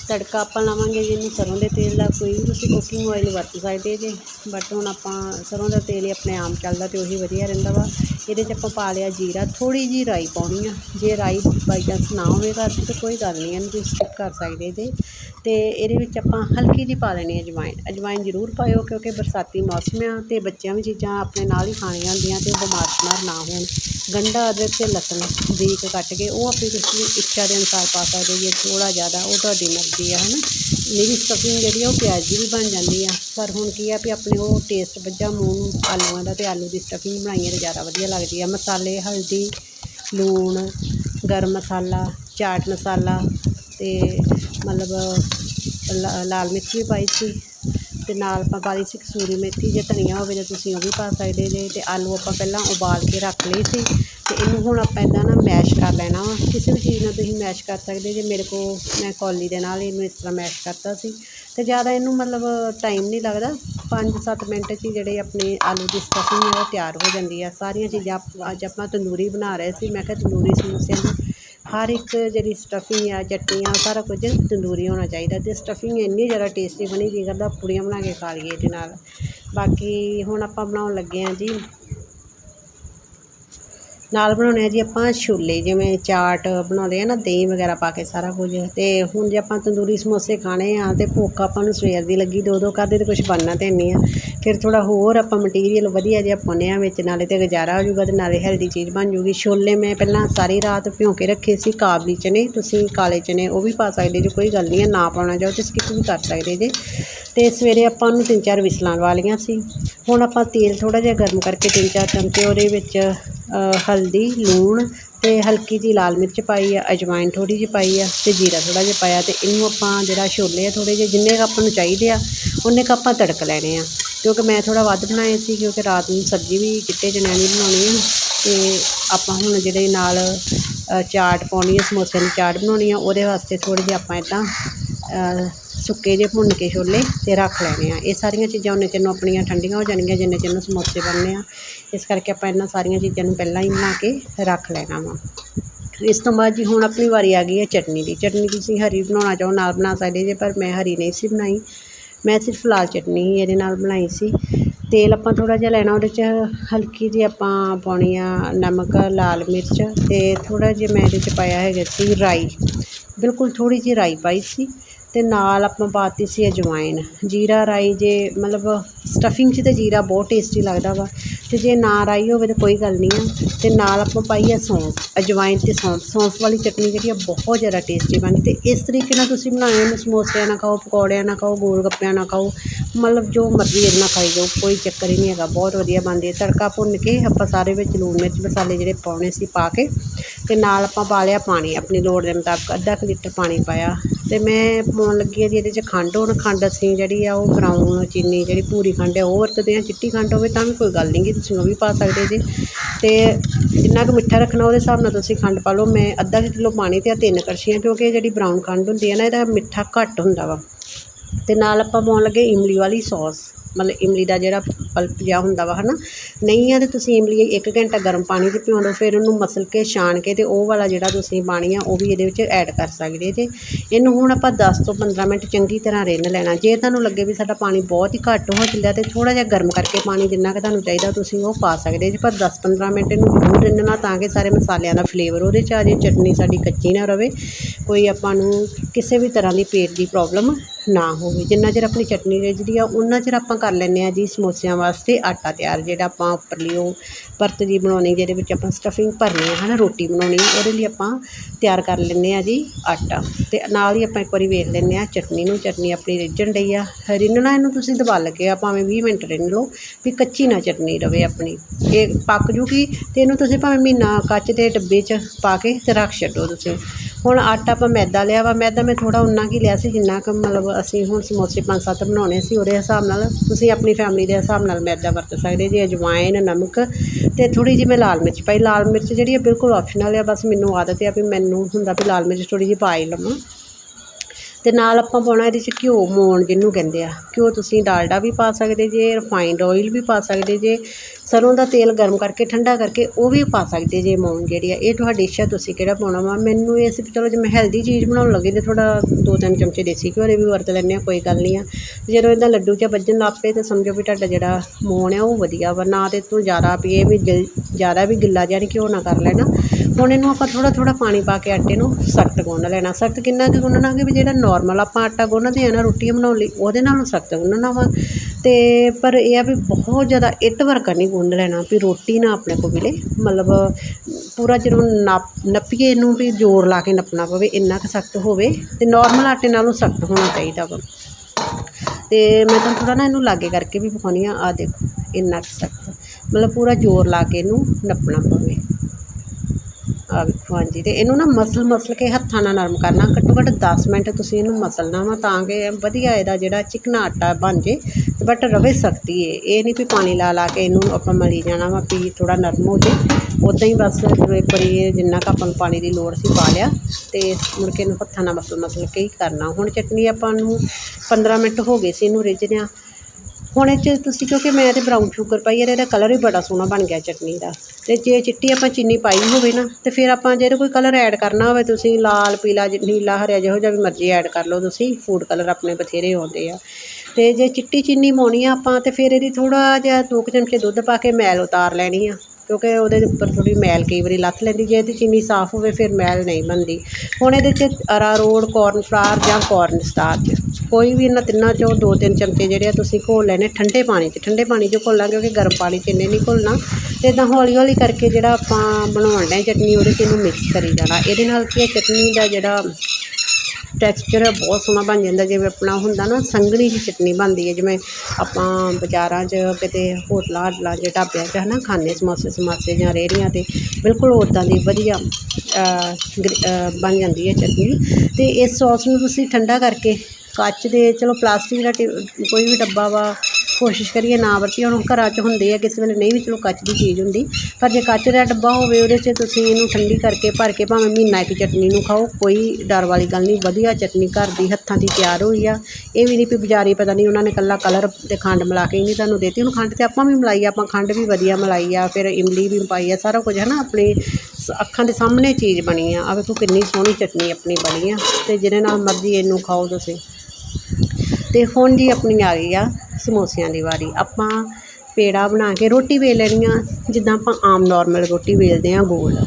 ਤੜਕਾ ਆਪਾਂ ਲਾਵਾਂਗੇ ਜਿਹਨੂੰ ਸਰੋਂ ਦੇ ਤੇਲ ਦਾ, ਕੋਈ ਵੀ ਤੁਸੀਂ ਕੁਕਿੰਗ ਆਇਲ ਵਰਤ ਸਕਦੇ ਜੇ। ਬਟ ਹੁਣ ਆਪਾਂ ਸਰੋਂ ਦਾ ਤੇਲ ਹੀ ਆਪਣੇ ਆਮ ਚੱਲਦਾ ਅਤੇ ਉਹੀ ਵਧੀਆ ਰਹਿੰਦਾ ਵਾ। ਇਹਦੇ 'ਚ ਆਪਾਂ ਪਾ ਲਿਆ ਜੀਰਾ, ਥੋੜ੍ਹੀ ਜਿਹੀ ਰਾਈ ਪਾਉਣੀ ਆ। ਜੇ ਰਾਈ ਬਾਈ ਚਾਂਸ ਨਾ ਹੋਵੇ ਘਰ 'ਚ ਤਾਂ ਕੋਈ ਗੱਲ ਨਹੀਂ, ਇਹਨੂੰ ਤੁਸੀਂ ਸਕਿਪ ਕਰ ਸਕਦੇ ਜੇ। ਅਤੇ ਇਹਦੇ ਵਿੱਚ ਆਪਾਂ ਹਲਕੀ ਜਿਹੀ ਪਾ ਲੈਣੀ ਅਜਵਾਇਣ। ਅਜਵਾਇਣ ਜ਼ਰੂਰ ਪਾਇਓ ਕਿਉਂਕਿ ਬਰਸਾਤੀ ਮੌਸਮ ਆ ਅਤੇ ਬੱਚਿਆਂ ਵੀ ਚੀਜ਼ਾਂ ਆਪਣੇ ਨਾਲ ਹੀ ਖਾਣੀਆਂ ਹੁੰਦੀਆਂ ਅਤੇ ਉਹ ਬਿਮਾਰ ਸ਼ਮਾਰ ਨਾ ਹੋਣ। ਗੰਢਾ ਅਦਰਕ ਅਤੇ ਲਸਣ ਬਰੀਕ ਕੱਟ ਕੇ ਉਹ ਆਪਣੀ ਤੁਸੀਂ ਇੱਛਾ ਦੇ ਅਨੁਸਾਰ ਪਾ ਸਕਦੇ ਜੇ ਥੋੜ੍ਹਾ ਜ਼ਿਆਦਾ ਉਹ ਤੁਹਾਡੀ ਮਰਜ਼ੀ ਆ ਹੈ ਨਾ ਮੇਰੀ ਸਟਫਿੰਗ ਜਿਹੜੀ ਆ ਉਹ ਪਿਆਜ਼ ਦੀ ਵੀ ਬਣ ਜਾਂਦੀ ਆ। ਪਰ ਹੁਣ ਕੀ ਆ ਵੀ ਆਪਣੇ ਉਹ ਟੇਸਟ ਵੱਜਾ ਮੂੰਹ ਨੂੰ, ਆਲੂਆਂ ਦਾ ਅਤੇ ਆਲੂ ਦੀ ਸਟਫਿੰਗ ਬਣਾਈਏ ਤਾਂ ਜ਼ਿਆਦਾ ਵਧੀਆ ਲੱਗਦੀ ਆ। ਮਸਾਲੇ, ਹਲਦੀ, ਲੂਣ, ਗਰਮ ਮਸਾਲਾ, ਚਾਟ ਮਸਾਲਾ ਅਤੇ ਮਤਲਬ ਲਾਲ ਮਿਰਚ ਵੀ ਪਾਈ ਸੀ ਅਤੇ ਨਾਲ ਆਪਾਂ ਪਾ ਲਈ ਸੀ ਕਸੂਰੀ ਮੇਥੀ ਜੇ ਧਨੀਆ ਹੋਵੇ ਤਾਂ ਤੁਸੀਂ ਉਹ ਵੀ ਪਾ ਸਕਦੇ ਜੇ ਅਤੇ ਆਲੂ ਆਪਾਂ ਪਹਿਲਾਂ ਉਬਾਲ ਕੇ ਰੱਖ ਲਏ ਸੀ ਅਤੇ ਇਹਨੂੰ ਹੁਣ ਆਪਾਂ ਇੱਦਾਂ ਨਾ ਮੈਸ਼ ਕਰ ਲੈਣਾ ਵਾ। ਕਿਸੇ ਵੀ ਚੀਜ਼ ਨਾਲ ਤੁਸੀਂ ਮੈਸ਼ ਕਰ ਸਕਦੇ ਜੇ, ਮੇਰੇ ਕੋਲ ਮੈਂ ਕੌਲੀ ਦੇ ਨਾਲ ਇਹਨੂੰ ਇਸ ਤਰ੍ਹਾਂ ਮੈਸ਼ ਕਰਤਾ ਸੀ ਅਤੇ ਜ਼ਿਆਦਾ ਇਹਨੂੰ ਮਤਲਬ ਟਾਈਮ ਨਹੀਂ ਲੱਗਦਾ। ਪੰਜ ਸੱਤ ਮਿੰਟ 'ਚ ਹੀ ਜਿਹੜੇ ਆਪਣੇ ਆਲੂ ਦੀ ਸਟਫਿੰਗ ਹੈ ਉਹ ਤਿਆਰ ਹੋ ਜਾਂਦੀ ਆ। ਸਾਰੀਆਂ ਚੀਜ਼ਾਂ ਅੱਜ ਆਪਾਂ ਤੰਦੂਰੀ ਬਣਾ ਰਹੇ ਸੀ। ਮੈਂ ਕਿਹਾ ਤੰਦੂਰੀ ਸਮੋਸਿਆਂ ਦੀ ਹਰ ਇੱਕ ਜਿਹੜੀ ਸਟਫਿੰਗ ਆ, ਚਟਨੀਆਂ, ਸਾਰਾ ਕੁਝ ਤੰਦੂਰੀ ਹੋਣਾ ਚਾਹੀਦਾ ਅਤੇ ਸਟਫਿੰਗ ਇੰਨੀ ਜ਼ਿਆਦਾ ਟੇਸਟੀ ਬਣੀ ਜੀ ਕਰਦਾ, ਪੂੜੀਆਂ ਬਣਾ ਕੇ ਖਾ ਲਈਏ ਇਹਦੇ ਨਾਲ। ਬਾਕੀ ਹੁਣ ਆਪਾਂ ਬਣਾਉਣ ਲੱਗੇ ਹਾਂ ਜੀ ਨਾਲ ਬਣਾਉਂਦੇ ਹਾਂ ਜੀ ਆਪਾਂ ਛੋਲੇ, ਜਿਵੇਂ ਚਾਟ ਬਣਾਉਂਦੇ ਹਾਂ ਨਾ, ਦਹੀਂ ਵਗੈਰਾ ਪਾ ਕੇ ਸਾਰਾ ਕੁਝ। ਅਤੇ ਹੁਣ ਜੇ ਆਪਾਂ ਤੰਦੂਰੀ ਸਮੋਸੇ ਖਾਣੇ ਆ ਅਤੇ ਭੁੱਖ ਆਪਾਂ ਨੂੰ ਸਵੇਰ ਦੀ ਲੱਗੀ, ਦੋ ਦੋ ਕਰਦੇ ਤਾਂ ਕੁਛ ਬਣਨਾ ਤਾਂ ਨਹੀਂ ਆ। ਫਿਰ ਥੋੜ੍ਹਾ ਹੋਰ ਆਪਾਂ ਮਟੀਰੀਅਲ ਵਧੀਆ ਜਿਹਾ ਪਾਉਂਦੇ ਹਾਂ ਵਿੱਚ, ਨਾਲੇ ਤਾਂ ਗੁਜ਼ਾਰਾ ਹੋ ਜੂਗਾ ਅਤੇ ਨਾਲੇ ਹੈਲਦੀ ਚੀਜ਼ ਬਣ ਜੂਗੀ ਛੋਲੇ ਮੈਂ ਪਹਿਲਾਂ ਸਾਰੀ ਰਾਤ ਭਿਉਂ ਕੇ ਰੱਖੇ ਸੀ, ਕਾਬਲੀ ਚਨੇ ਤੁਸੀਂ ਕਾਲੇ ਚਨੇ ਉਹ ਵੀ ਪਾ ਸਕਦੇ ਜੇ, ਕੋਈ ਗੱਲ ਨਹੀਂ ਹੈ ਨਾ ਪਾਉਣਾ ਚਾਹੋ ਤਾਂ ਸਕਿਪ ਵੀ ਕਰ ਸਕਦੇ ਜੇ। ਅਤੇ ਸਵੇਰੇ ਆਪਾਂ ਉਹਨੂੰ ਤਿੰਨ ਚਾਰ ਵਿਸਲਾਂ ਲਈਆਂ ਸੀ। ਹੁਣ ਆਪਾਂ ਤੇਲ ਥੋੜ੍ਹਾ ਜਿਹਾ ਗਰਮ ਕਰਕੇ ਤਿੰਨ ਚਾਰ ਚਮਚੇ ਉਹਦੇ ਵਿੱਚ ਹਲਦੀ, ਲੂਣ ਅਤੇ ਹਲਕੀ ਜਿਹੀ ਲਾਲ ਮਿਰਚ ਪਾਈ ਆ ਅਜਵਾਇਣ ਥੋੜ੍ਹੀ ਜਿਹੀ ਪਾਈ ਆ ਅਤੇ ਜੀਰਾ ਥੋੜ੍ਹਾ ਜਿਹਾ ਪਾਇਆ ਅਤੇ ਇਹਨੂੰ ਆਪਾਂ ਜਿਹੜਾ ਛੋਲੇ ਆ ਥੋੜ੍ਹੇ ਜਿਹੇ ਜਿੰਨੇ ਕੁ ਆਪਾਂ ਨੂੰ ਚਾਹੀਦੇ ਆ ਉਨੇ ਕੁ ਆਪਾਂ ਤੜਕ ਲੈਣੇ ਆ। ਕਿਉਂਕਿ ਮੈਂ ਥੋੜ੍ਹਾ ਵੱਧ ਬਣਾਏ ਸੀ ਕਿਉਂਕਿ ਰਾਤ ਨੂੰ ਸਬਜ਼ੀ ਵੀ ਚਿੱਟੇ ਚਨਿਆਂ ਦੀ ਬਣਾਉਣੀ ਆ ਅਤੇ ਆਪਾਂ ਹੁਣ ਜਿਹੜੇ ਨਾਲ ਚਾਟ ਪਾਉਣੀ ਆ ਸਮੋਸਿਆਂ ਦੀ ਚਾਟ ਬਣਾਉਣੀ ਆ, ਉਹਦੇ ਵਾਸਤੇ ਥੋੜ੍ਹੇ ਜਿਹੇ ਆਪਾਂ ਇੱਦਾਂ ਸੁੱਕੇ ਜਿਹੇ ਭੁੰਨ ਕੇ ਛੋਲੇ ਅਤੇ ਰੱਖ ਲੈਣੇ ਆ। ਇਹ ਸਾਰੀਆਂ ਚੀਜ਼ਾਂ ਉਨੇ ਚਿਰ ਨੂੰ ਆਪਣੀਆਂ ਠੰਡੀਆਂ ਹੋ ਜਾਣਗੀਆਂ, ਜਿੰਨੇ ਚਿਰ ਨੂੰ ਸਮੋਸੇ ਬਣਨੇ ਆ। ਇਸ ਕਰਕੇ ਆਪਾਂ ਇਹਨਾਂ ਸਾਰੀਆਂ ਚੀਜ਼ਾਂ ਨੂੰ ਪਹਿਲਾਂ ਹੀ ਬਣਾ ਕੇ ਰੱਖ ਲੈਣਾ ਵਾ। ਇਸ ਤੋਂ ਬਾਅਦ ਜੀ ਹੁਣ ਆਪਣੀ ਵਾਰੀ ਆ ਗਈ ਹੈ ਚਟਨੀ ਦੀ। ਚਟਨੀ ਤੁਸੀਂ ਹਰੀ ਬਣਾਉਣਾ ਚਾਹੋ, ਨਾਲ ਬਣਾ ਸਕਦੇ ਜੇ, ਪਰ ਮੈਂ ਹਰੀ ਨਹੀਂ ਸੀ ਬਣਾਈ। ਮੈਂ ਸਿਰਫ ਲਾਲ ਚਟਨੀ ਹੀ ਇਹਦੇ ਨਾਲ ਬਣਾਈ ਸੀ। ਤੇਲ ਆਪਾਂ ਥੋੜ੍ਹਾ ਜਿਹਾ ਲੈਣਾ, ਉਹਦੇ 'ਚ ਹਲਕੀ ਜਿਹੀ ਆਪਾਂ ਪਾਉਣੀ ਆ ਨਮਕ, ਲਾਲ ਮਿਰਚ ਅਤੇ ਥੋੜ੍ਹਾ ਜਿਹਾ ਮੈਂ ਇਹਦੇ 'ਚ ਪਾਇਆ ਹੈਗਾ ਸੀ ਰਾਈ। ਬਿਲਕੁਲ ਥੋੜ੍ਹੀ ਜਿਹੀ ਰਾਈ ਪਾਈ ਸੀ। ਅਤੇ ਨਾਲ ਆਪਾਂ ਪਾਤੀ ਸੀ ਅਜਵਾਇਣ। ਜੀਰਾ ਰਾਈ ਜੇ ਮਤਲਬ ਸਟਫਿੰਗ 'ਚ ਤਾਂ ਜੀਰਾ ਬਹੁਤ ਟੇਸਟੀ ਲੱਗਦਾ ਵਾ। ਅਤੇ ਜੇ ਨਾ ਰਾਈ ਹੋਵੇ ਤਾਂ ਕੋਈ ਗੱਲ ਨਹੀਂ ਆ। ਅਤੇ ਨਾਲ ਆਪਾਂ ਪਾਈ ਆ ਸੌਂਫ, ਅਜਵਾਇਣ ਅਤੇ ਸੌਂਫ। ਸੌਂਫ ਵਾਲੀ ਚਟਨੀ ਜਿਹੜੀ ਆ ਬਹੁਤ ਜ਼ਿਆਦਾ ਟੇਸਟੀ ਬਣਦੀ ਅਤੇ ਇਸ ਤਰੀਕੇ ਨਾਲ ਤੁਸੀਂ ਬਣਾਏ ਇਹਨੂੰ ਸਮੋਸਿਆਂ ਨਾਲ ਖਾਓ, ਪਕੌੜਿਆਂ ਨਾਲ ਖਾਓ ਗੋਲ ਗੱਪਿਆਂ ਨਾਲ ਖਾਓ, ਮਤਲਬ ਜੋ ਮਰਜ਼ੀ ਇਹਦੇ ਨਾਲ ਖਾਈ ਜਾਓ, ਕੋਈ ਚੱਕਰ ਹੀ ਨਹੀਂ ਹੈਗਾ, ਬਹੁਤ ਵਧੀਆ ਬਣਦੀ ਹੈ ਤੜਕਾ ਭੁੰਨ ਕੇ ਆਪਾਂ ਸਾਰੇ ਵਿੱਚ ਲੂਣ ਮਿਰਚ ਮਸਾਲੇ ਜਿਹੜੇ ਪਾਉਣੇ ਸੀ ਪਾ ਕੇ ਅਤੇ ਨਾਲ ਆਪਾਂ ਪਾ ਲਿਆ ਪਾਣੀ, ਆਪਣੀ ਲੋੜ ਦੇ ਮੁਤਾਬਕ ਅੱਧਾ ਕੁ ਲੀਟਰ ਪਾਣੀ ਪਾਇਆ। ਅਤੇ ਮੈਂ ਪਾਉਣ ਲੱਗੀ ਹਾਂ ਜੀ, ਇਹਦੇ 'ਚ ਖੰਡ, ਹੁਣ ਖੰਡ ਅਸੀਂ ਜਿਹੜੀ ਆ ਉਹ ਬਰਾਊਨ ਚੀਨੀ ਜਿਹੜੀ ਭੂਰੀ ਖੰਡ ਹੈ ਉਹ ਵਰਤਦੇ ਹਾਂ, ਚਿੱਟੀ ਖੰਡ ਹੋਵੇ ਤਾਂ ਵੀ ਕੋਈ ਗੱਲ ਨਹੀਂ ਗੀ, ਤੁਸੀਂ ਉਹ ਵੀ ਪਾ ਸਕਦੇ ਜੇ। ਅਤੇ ਜਿੰਨਾ ਕੁ ਮਿੱਠਾ ਰੱਖਣਾ ਉਹਦੇ ਹਿਸਾਬ ਨਾਲ ਤੁਸੀਂ ਖੰਡ ਪਾ ਲਓ, ਮੈਂ ਅੱਧਾ ਕੁ ਕਿਲੋ ਪਾਣੀ ਅਤੇ ਤਿੰਨ ਕੜਛੀਆਂ, ਕਿਉਂਕਿ ਜਿਹੜੀ ਬਰਾਊਨ ਖੰਡ ਹੁੰਦੀ ਹੈ ਨਾ, ਇਹਦਾ ਮਿੱਠਾ ਘੱਟ ਹੁੰਦਾ ਵਾ। ਅਤੇ ਨਾਲ ਆਪਾਂ ਪਾਉਣ ਲੱਗੇ ਇਮਲੀ ਵਾਲੀ ਸੌਸ। ਮਤਲਬ ਇਮਲੀ ਦਾ ਜਿਹੜਾ ਪਲਪ ਜਿਹਾ ਹੁੰਦਾ ਵਾ ਹੈ ਨਾ ਨਹੀਂ ਆ ਤਾਂ ਤੁਸੀਂ ਇਮਲੀ ਇੱਕ ਘੰਟਾ ਗਰਮ ਪਾਣੀ 'ਚ ਭਿਉਂ ਦਿਉ ਫਿਰ ਉਹਨੂੰ ਮਸਲ ਕੇ ਛਾਣ ਕੇ ਅਤੇ ਉਹ ਵਾਲਾ ਜਿਹੜਾ ਤੁਸੀਂ ਪਾਣੀ ਆ, ਉਹ ਵੀ ਇਹਦੇ ਵਿੱਚ ਐਡ ਕਰ ਸਕਦੇ ਜੇ। ਇਹਨੂੰ ਹੁਣ ਆਪਾਂ ਦਸ ਤੋਂ 15 ਮਿੰਟ ਚੰਗੀ ਤਰ੍ਹਾਂ ਰਿੰਨ ਲੈਣਾ। ਜੇ ਤੁਹਾਨੂੰ ਲੱਗੇ ਵੀ ਸਾਡਾ ਪਾਣੀ ਬਹੁਤ ਹੀ ਘੱਟ ਹੋ ਚੱਲਿਆ ਤਾਂ ਥੋੜ੍ਹਾ ਜਿਹਾ ਗਰਮ ਕਰਕੇ ਪਾਣੀ ਜਿੰਨਾ ਕੁ ਤੁਹਾਨੂੰ ਚਾਹੀਦਾ, ਤੁਸੀਂ ਉਹ ਪਾ ਸਕਦੇ ਜੇ। ਪਰ 10-15 ਮਿੰਟ ਇਹਨੂੰ ਜ਼ਰੂਰ ਰਿੰਨਣਾ ਤਾਂ ਕਿ ਸਾਰੇ ਮਸਾਲਿਆਂ ਦਾ ਫਲੇਵਰ ਉਹਦੇ 'ਚ ਆ ਜੇ, ਚਟਨੀ ਸਾਡੀ ਕੱਚੀ ਨਾ ਰਵੇ, ਕੋਈ ਆਪਾਂ ਨੂੰ ਕਿਸੇ ਵੀ ਤਰ੍ਹਾਂ ਦੀ ਪੇਟ ਦੀ ਪ੍ਰੋਬਲਮ ਨਾ ਹੋਵੇ। ਜਿੰਨਾ ਚਿਰ ਆਪਣੀ ਚਟਨੀ ਰਿੱਝਦੀ ਆ ਉਨਾ ਚਿਰ ਆਪਾਂ ਕਰ ਲੈਂਦੇ ਹਾਂ ਜੀ ਸਮੋਸਿਆਂ ਵਾਸਤੇ ਆਟਾ ਤਿਆਰ, ਜਿਹੜਾ ਆਪਾਂ ਉੱਪਰਲੀ ਉਹ ਪਰਤ ਜੀ ਬਣਾਉਣੀ, ਜਿਹਦੇ ਵਿੱਚ ਆਪਾਂ ਸਟਫਿੰਗ ਭਰਨੀ ਹੈ ਹੈ ਨਾ ਰੋਟੀ ਬਣਾਉਣੀ, ਉਹਦੇ ਲਈ ਆਪਾਂ ਤਿਆਰ ਕਰ ਲੈਂਦੇ ਹਾਂ ਜੀ ਆਟਾ। ਅਤੇ ਨਾਲ ਹੀ ਆਪਾਂ ਇੱਕ ਵਾਰੀ ਵੇਖ ਲੈਂਦੇ ਹਾਂ ਚਟਨੀ ਨੂੰ, ਚਟਨੀ ਆਪਣੀ ਰਿੱਝਣ ਡਈ ਆ। ਰਿੰਨਣਾ ਇਹਨੂੰ ਤੁਸੀਂ ਦਬਾ ਕੇ ਆ, ਭਾਵੇਂ ਵੀਹ ਮਿੰਟ ਰਿੰਨ ਲਓ, ਵੀ ਕੱਚੀ ਨਾ ਚਟਨੀ ਰਵੇ ਆਪਣੀ। ਇਹ ਪੱਕ ਜੂਗੀ ਅਤੇ ਇਹਨੂੰ ਤੁਸੀਂ ਭਾਵੇਂ ਮਹੀਨਾ ਕੱਚ ਦੇ ਡੱਬੇ 'ਚ ਪਾ ਕੇ ਅਤੇ ਰੱਖ ਛੱਡੋ ਤੁਸੀਂ। ਹੁਣ ਆਟਾ ਆਪਾਂ ਮੈਦਾ ਲਿਆ ਵਾ, ਮੈਦਾ ਮੈਂ ਥੋੜ੍ਹਾ ਉਨਾ ਕੀ ਲਿਆ ਸੀ, ਜਿੰਨਾ ਕੁ ਮਤਲਬ ਅਸੀਂ ਹੁਣ ਸਮੋਸੇ ਪੰਜ ਸੱਤ ਬਣਾਉਣੇ ਸੀ, ਉਹਦੇ ਹਿਸਾਬ ਨਾਲ ਤੁਸੀਂ ਆਪਣੀ ਫੈਮਿਲੀ ਦੇ ਹਿਸਾਬ ਨਾਲ ਮੈਦਾ ਵਰਤ ਸਕਦੇ ਜੇ ਅਜਵਾਇਨ ਨਮਕ ਅਤੇ ਥੋੜ੍ਹੀ ਜਿਹੀ ਮੈਂ ਲਾਲ ਮਿਰਚ ਪਾਈ। ਲਾਲ ਮਿਰਚ ਜਿਹੜੀ ਆ ਬਿਲਕੁਲ ਆਪਸ਼ਨਲ ਆ, ਬਸ ਮੈਨੂੰ ਆਦਤ ਆ ਵੀ ਮੈਨੂੰ ਹੁੰਦਾ ਵੀ ਲਾਲ ਮਿਰਚ ਥੋੜ੍ਹੀ ਜਿਹੀ ਪਾ ਹੀ ਲਵਾਂ। ਅਤੇ ਨਾਲ ਆਪਾਂ ਪਾਉਣਾ ਇਹਦੇ 'ਚ ਘਿਓ, ਮੋਣ ਜਿਹਨੂੰ ਕਹਿੰਦੇ ਆ। ਘਿਓ ਤੁਸੀਂ ਡਾਲਡਾ ਵੀ ਪਾ ਸਕਦੇ ਜੇ ਰਿਫਾਈਨਡ ਆਇਲ ਵੀ ਪਾ ਸਕਦੇ ਜੇ ਸਰ੍ਹੋਂ ਦਾ ਤੇਲ ਗਰਮ ਕਰਕੇ, ਠੰਡਾ ਕਰਕੇ ਉਹ ਵੀ ਪਾ ਸਕਦੇ ਜੇ ਮੋਣ ਜਿਹੜੀ ਆ। ਇਹ ਤੁਹਾਡੀ ਇੱਛਾ ਤੁਸੀਂ ਕਿਹੜਾ ਪਾਉਣਾ ਵਾ? ਮੈਨੂੰ ਇਹ ਸੀ ਚਲੋ ਜੇ ਮੈਂ ਹੈਲਦੀ ਚੀਜ਼ ਬਣਾਉਣ ਲੱਗੀ ਤਾਂ ਥੋੜ੍ਹਾ ਦੋ ਤਿੰਨ ਚਮਚੇ ਦੇਸੀ ਘਿਓ ਦੇ ਵੀ ਵਰਤ ਲੈਂਦੇ ਹਾਂ, ਕੋਈ ਗੱਲ ਨਹੀਂ ਆ। ਜਦੋਂ ਇਹਦਾ ਲੱਡੂ ਜਿਹਾ ਵੱਜਣ ਲੱਗ ਪਏ ਤਾਂ ਸਮਝੋ ਵੀ ਤੁਹਾਡਾ ਜਿਹੜਾ ਮੋਣ ਆ ਉਹ ਵਧੀਆ ਵਾ। ਨਾ ਤੇ ਤੂੰ ਜ਼ਿਆਦਾ ਵੀ ਇਹ ਵੀ ਗਿੱਲ, ਜ਼ਿਆਦਾ ਵੀ ਗਿੱਲਾ ਜਿਹਾ ਨਹੀਂ ਘਿਓ ਨਾ ਕਰ ਲੈਣਾ। ਹੁਣ ਇਹਨੂੰ ਆਪਾਂ ਥੋੜ੍ਹਾ ਥੋੜ੍ਹਾ ਪਾਣੀ ਪਾ ਕੇ ਆਟੇ ਨੂੰ ਸਖਤ ਗੁੰਨ ਲੈਣਾ। ਸਖਤ ਕਿੰਨਾ ਕੁ ਗੁੰਨਣਾ ਕਿ ਵੀ ਜਿਹੜਾ ਨੋਰਮਲ ਆਪਾਂ ਆਟਾ ਗੁੰਨਦੇ ਆ ਨਾ, ਰੋਟੀਆਂ ਬਣਾਉਣ ਲਈ, ਉਹਦੇ ਨਾਲੋਂ ਸਖਤ ਗੁੰਨਣਾ ਵਾ। ਅਤੇ ਪਰ ਇਹ ਆ ਵੀ ਬਹੁਤ ਜ਼ਿਆਦਾ ਇੱਟ ਵਰਗਾ ਨਹੀਂ ਗੁੰਨ ਲੈਣਾ, ਵੀ ਰੋਟੀ ਨਾ ਆਪਣੇ ਕੋਲ ਮਿਲੇ। ਮਤਲਬ ਪੂਰਾ ਜਦੋਂ ਨੱਪ, ਨੱਪੀਏ ਇਹਨੂੰ ਵੀ ਜ਼ੋਰ ਲਾ ਕੇ ਨੱਪਣਾ ਪਵੇ, ਇੰਨਾ ਕੁ ਸਖਤ ਹੋਵੇ ਅਤੇ ਨੋਰਮਲ ਆਟੇ ਨਾਲੋਂ ਸਖਤ ਹੋਣਾ ਚਾਹੀਦਾ ਵਾ। ਅਤੇ ਮੈਂ ਤੁਹਾਨੂੰ ਥੋੜ੍ਹਾ ਨਾ ਇਹਨੂੰ ਲਾਗੇ ਕਰਕੇ ਵੀ ਵਿਖਾਉਂਦੀ ਹਾਂ ਆਹ ਦੇਖੋ, ਇੰਨਾ ਕੁ ਸਖਤ। ਮਤਲਬ ਪੂਰਾ ਜ਼ੋਰ ਲਾ ਕੇ ਇਹਨੂੰ ਨੱਪਣਾ ਪਵੇ। ਆ ਵੇਖੋ ਹਾਂਜੀ ਅਤੇ ਇਹਨੂੰ ਨਾ ਮਸਲ ਮਸਲ ਕੇ ਹੱਥਾਂ ਨਾਲ ਨਰਮ ਕਰਨਾ। ਘੱਟੋ ਘੱਟ 10 ਮਿੰਟ ਤੁਸੀਂ ਇਹਨੂੰ ਮਸਲਣਾ ਵਾ ਤਾਂ ਕਿ ਵਧੀਆ ਇਹਦਾ ਜਿਹੜਾ ਚਿਕਨਾ ਆਟਾ ਬਣ ਜੇ ਬਟ ਰਵੇ ਸਕਦੀ ਹੈ ਇਹ ਨਹੀਂ ਵੀ ਪਾਣੀ ਲਾ ਲਾ ਕੇ ਇਹਨੂੰ ਆਪਾਂ ਮਲੀ ਜਾਣਾ ਵਾ ਵੀ ਥੋੜ੍ਹਾ ਨਰਮ ਹੋ ਜੇ। ਉੱਦਾਂ ਹੀ ਬਸ ਜਦੋਂ ਇੱਕ ਜਿੰਨਾ ਕੁ ਆਪਾਂ ਨੂੰ ਪਾਣੀ ਦੀ ਲੋੜ ਸੀ ਪਾ ਲਿਆ ਅਤੇ ਮੁੜ ਕੇ ਇਹਨੂੰ ਹੱਥਾਂ ਨਾਲ ਮਸਲ ਮਸਲ ਕੇ ਹੀ ਕਰਨਾ। ਹੁਣ ਚਟਨੀ ਆਪਾਂ ਨੂੰ 15 ਮਿੰਟ ਹੋ ਗਏ ਸੀ ਇਹਨੂੰ ਰਿੱਝਦਿਆਂ। ਹੁਣ ਇਹ 'ਚ ਤੁਸੀਂ ਕਿਉਂਕਿ ਮੈਂ ਤੇ ਬਰਾਊਨ ਸ਼ੂਗਰ ਪਾਈ ਹੈ ਇਹਦਾ ਕਲਰ ਵੀ ਬੜਾ ਸੋਹਣਾ ਬਣ ਗਿਆ ਚਟਨੀ ਦਾ। ਅਤੇ ਜੇ ਚਿੱਟੀ ਆਪਾਂ ਚੀਨੀ ਪਾਈ ਹੋਵੇ ਨਾ ਅਤੇ ਫਿਰ ਆਪਾਂ ਜਿਹੜਾ ਕੋਈ ਕਲਰ ਐਡ ਕਰਨਾ ਹੋਵੇ, ਤੁਸੀਂ ਲਾਲ, ਪੀਲਾ, ਜ- ਨੀਲਾ, ਹਰਿਆ ਜਿਹੋ ਜਿਹਾ ਵੀ ਮਰਜ਼ੀ ਐਡ ਕਰ ਲਓ ਤੁਸੀਂ ਫੂਡ ਕਲਰ ਆਪਣੇ ਬਥੇਰੇ ਆਉਂਦੇ ਆ। ਅਤੇ ਜੇ ਚਿੱਟੀ ਚੀਨੀ ਪਾਉਣੀ ਆ ਆਪਾਂ, ਤਾਂ ਫਿਰ ਇਹਦੀ ਥੋੜ੍ਹਾ ਜਿਹਾ ਦੋ ਕੁ ਚਮਚੇ ਦੁੱਧ ਪਾ ਕੇ ਮੈਲ ਉਤਾਰ ਲੈਣੀ ਆ। ਕਿਉਂਕਿ ਉਹਦੇ ਉੱਪਰ ਥੋੜ੍ਹੀ ਮੈਲ ਕਈ ਵਾਰੀ ਲੱਥ ਲੈਂਦੀ, ਜੇ ਇਹਦੀ ਚੀਨੀ ਸਾਫ਼ ਹੋਵੇ ਫਿਰ ਮੈਲ ਨਹੀਂ ਬਣਦੀ। ਹੁਣ ਇਹਦੇ 'ਚ ਅਰਾਰੋਟ ਕੋਰਨ ਫਲਾਰ ਜਾਂ ਕੋਰਨ ਸਟਾਰਚ ਕੋਈ ਵੀ ਇਹਨਾਂ ਤਿੰਨਾਂ 'ਚੋਂ ਦੋ ਤਿੰਨ ਚਮਚੇ ਜਿਹੜੇ ਆ ਤੁਸੀਂ ਘੋਲ ਲੈਣੇ ਠੰਡੇ ਪਾਣੀ 'ਚ, ਠੰਡੇ ਪਾਣੀ 'ਚ ਘੋਲਣਾ ਕਿਉਂਕਿ ਗਰਮ ਪਾਣੀ 'ਚ ਇੰਨੇ ਨਹੀਂ ਘੋਲਣਾ। ਅਤੇ ਇੱਦਾਂ ਹੌਲੀ ਹੌਲੀ ਕਰਕੇ ਜਿਹੜਾ ਆਪਾਂ ਬਣਾਉਣ ਡਏ ਚਟਨੀ, ਉਹਦੇ 'ਚ ਇਹਨੂੰ ਮਿਕਸ ਕਰੀ ਜਾਣਾ। ਇਹਦੇ ਨਾਲ ਕੀ ਹੈ ਚਟਨੀ ਦਾ ਜਿਹੜਾ ਟੈਕਸਚਰ ਬਹੁਤ ਸੋਹਣਾ ਬਣ ਜਾਂਦਾ ਜਿਵੇਂ ਆਪਣਾ ਹੁੰਦਾ ਨਾ ਸੰਘਣੀ ਜਿਹੀ ਚਟਨੀ ਬਣਦੀ ਹੈ ਜਿਵੇਂ ਆਪਾਂ ਬਾਜ਼ਾਰਾਂ 'ਚ ਕਿਤੇ ਹੋਟਲਾਂ ਹਾਟਲਾਂ 'ਚ ਢਾਬਿਆਂ 'ਚ ਹੈ ਨਾ ਖਾਂਦੇ ਸਮੋਸੇ ਸਮਾਸੇ ਜਾਂ ਰੇਹੜੀਆਂ 'ਤੇ ਬਿਲਕੁਲ ਉੱਦਾਂ ਦੀ ਵਧੀਆ ਅ, ਬਣ ਜਾਂਦੀ ਹੈ ਚਟਨੀ। ਅਤੇ ਇਸ ਸੌਸ ਨੂੰ ਤੁਸੀਂ ਠੰਡਾ ਕਰਕੇ ਕੱਚ ਦੇ ਚਲੋ ਪਲਾਸਟਿਕ ਦਾ ਟਿ- ਕੋਈ ਵੀ ਡੱਬਾ ਵਾ ਕੋਸ਼ਿਸ਼ ਕਰੀਏ ਨਾ ਵਰਤੀਏ, ਹੁਣ ਘਰਾਂ 'ਚ ਹੁੰਦੇ ਆ, ਕਿਸੇ ਵੇਲੇ ਨਹੀਂ ਵੀ ਚਲੋ ਕੱਚ ਦੀ ਚੀਜ਼ ਹੁੰਦੀ, ਪਰ ਜੇ ਕੱਚ ਦਾ ਡੱਬਾ ਹੋਵੇ ਉਹਦੇ 'ਚ ਤੁਸੀਂ ਇਹਨੂੰ ਠੰਡੀ ਕਰਕੇ ਭਰ ਕੇ ਭਾਵੇਂ ਮਹੀਨਾ ਇੱਕ ਚਟਨੀ ਨੂੰ ਖਾਓ, ਕੋਈ ਡਰ ਵਾਲੀ ਗੱਲ ਨਹੀਂ, ਵਧੀਆ ਚਟਨੀ ਘਰ ਦੀ ਹੱਥਾਂ ਦੀ ਤਿਆਰ ਹੋਈ ਆ, ਇਹ ਵੀ ਨਹੀਂ ਵੀ ਬਾਜ਼ਾਰੀ ਪਤਾ ਨਹੀਂ ਉਹਨਾਂ ਨੇ ਇਕੱਲਾ ਕਲਰ ਤੇ ਖੰਡ ਮਿਲਾ ਕੇ ਨਹੀਂ ਤੁਹਾਨੂੰ ਦੇਤੀ ਹੁਣ ਖੰਡ ਤੇ ਆਪਾਂ ਵੀ ਮਿਲਾਈ ਆ, ਆਪਾਂ ਖੰਡ ਵੀ ਵਧੀਆ ਮਿਲਾਈ ਆ, ਫਿਰ ਇਮਲੀ ਵੀ ਪਾਈ ਆ, ਸਾਰਾ ਕੁਝ ਹੈ ਨਾ ਆਪਣੇ ਸ- ਅੱਖਾਂ ਦੇ ਸਾਹਮਣੇ ਚੀਜ਼ ਬਣੀ ਆ ਆ ਵੇਖੋ ਕਿੰਨੀ ਸੋਹਣੀ ਚਟਨੀ ਆਪਣੀ ਬਣੀ ਆ ਅਤੇ ਜਿਹਦੇ ਨਾਲ ਮਰਜ਼ੀ ਇਹਨੂੰ ਖਾਓ ਤੁਸੀਂ। ਅਤੇ ਹੁਣ ਜੀ ਆਪਣੀ ਆ ਗਈ ਆ ਸਮੋਸਿਆਂ ਦੀ ਵਾਰੀ। ਆਪਾਂ ਪੇੜਾ ਬਣਾ ਕੇ ਰੋਟੀ ਵੇਲ ਲੈਣੀ ਆ, ਜਿੱਦਾਂ ਆਪਾਂ ਆਮ ਨੋਰਮਲ ਰੋਟੀ ਵੇਲਦੇ ਹਾਂ ਗੋਲ।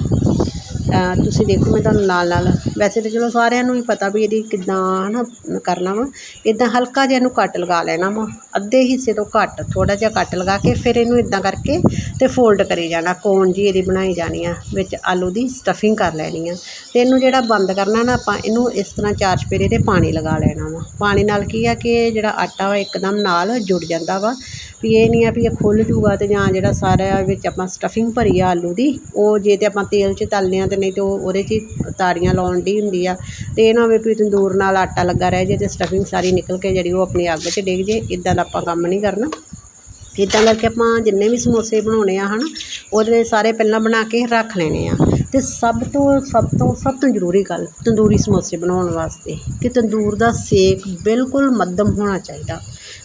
ਤੁਸੀਂ ਦੇਖੋ ਮੈਂ ਤੁਹਾਨੂੰ ਨਾਲ ਨਾਲ ਵੈਸੇ ਤਾਂ ਚਲੋ ਸਾਰਿਆਂ ਨੂੰ ਹੀ ਪਤਾ ਵੀ ਇਹਦੀ ਕਿੱਦਾਂ ਹੈ ਨਾ ਕਰਨਾ ਵਾ। ਇੱਦਾਂ ਹਲਕਾ ਜਿਹਾ ਇਹਨੂੰ ਕੱਟ ਲਗਾ ਲੈਣਾ ਵਾ। ਅੱਧੇ ਹਿੱਸੇ ਤੋਂ ਘੱਟ, ਥੋੜ੍ਹਾ ਜਿਹਾ ਕੱਟ ਲਗਾ ਕੇ ਫਿਰ ਇਹਨੂੰ ਇੱਦਾਂ ਕਰਕੇ ਅਤੇ ਫੋਲਡ ਕਰੀ ਜਾਣਾ। ਕੋਨ ਜਿਹੀ ਇਹਦੀ ਬਣਾਈ ਜਾਣੀ ਆ, ਵਿੱਚ ਆਲੂ ਦੀ ਸਟਫਿੰਗ ਕਰ ਲੈਣੀ ਆ। ਅਤੇ ਇਹਨੂੰ ਜਿਹੜਾ ਬੰਦ ਕਰਨਾ ਨਾ ਆਪਾਂ ਇਹਨੂੰ ਇਸ ਤਰ੍ਹਾਂ ਚਾਰ ਚਪੇਰੇ ਤੇ ਪਾਣੀ ਲਗਾ ਲੈਣਾ ਵਾ। ਪਾਣੀ ਨਾਲ ਕੀ ਆ ਕਿ ਜਿਹੜਾ ਆਟਾ ਵਾ ਇੱਕਦਮ ਨਾਲ ਜੁੜ ਜਾਂਦਾ ਵਾ। ਵੀ ਇਹ ਨਹੀਂ ਆ ਵੀ ਇਹ ਖੁੱਲ੍ਹ ਜੂਗਾ ਅਤੇ ਜਾਂ ਜਿਹੜਾ ਸਾਰਾ ਵਿੱਚ ਆਪਾਂ ਸਟਫਿੰਗ ਭਰੀ ਆ ਆਲੂ ਦੀ, ਉਹ ਜੇ ਤਾਂ ਆਪਾਂ ਤੇਲ 'ਚ ਤਲਦੇ ਹਾਂ ਤੇ ਨਹੀਂ ਤਾਂ ਉਹ ਉਹਦੇ 'ਚ ਹੀ ਤਾੜੀਆਂ ਲਾਉਣ ਦੀ ਹੁੰਦੀ ਆ। ਅਤੇ ਇਹ ਨਾ ਹੋਵੇ ਵੀ ਤੰਦੂਰ ਨਾਲ ਆਟਾ ਲੱਗਾ ਰਹਿ ਜੇ ਤੇ ਸਟਫਿੰਗ ਸਾਰੀ ਨਿਕਲ ਕੇ ਜਿਹੜੀ ਉਹ ਆਪਣੀ ਅੱਗ 'ਚ ਡਿੱਗ ਜੇ ਇੱਦਾਂ ਦਾ ਆਪਾਂ ਕੰਮ ਨਹੀਂ ਕਰਨਾ। ਇੱਦਾਂ ਕਰਕੇ ਆਪਾਂ ਜਿੰਨੇ ਵੀ ਸਮੋਸੇ ਬਣਾਉਣੇ ਆ ਹੈ ਨਾ ਉਹਦੇ ਸਾਰੇ ਪਹਿਲਾਂ ਬਣਾ ਕੇ ਰੱਖ ਲੈਣੇ ਆ। ਅਤੇ ਸਭ ਤੋਂ ਸਭ ਤੋਂ ਸਭ ਤੋਂ ਜ਼ਰੂਰੀ ਗੱਲ ਤੰਦੂਰੀ ਸਮੋਸੇ ਬਣਾਉਣ ਵਾਸਤੇ ਕਿ ਤੰਦੂਰ ਦਾ ਸੇਕ ਬਿਲਕੁਲ ਮੱਧਮ ਹੋਣਾ ਚਾਹੀਦਾ।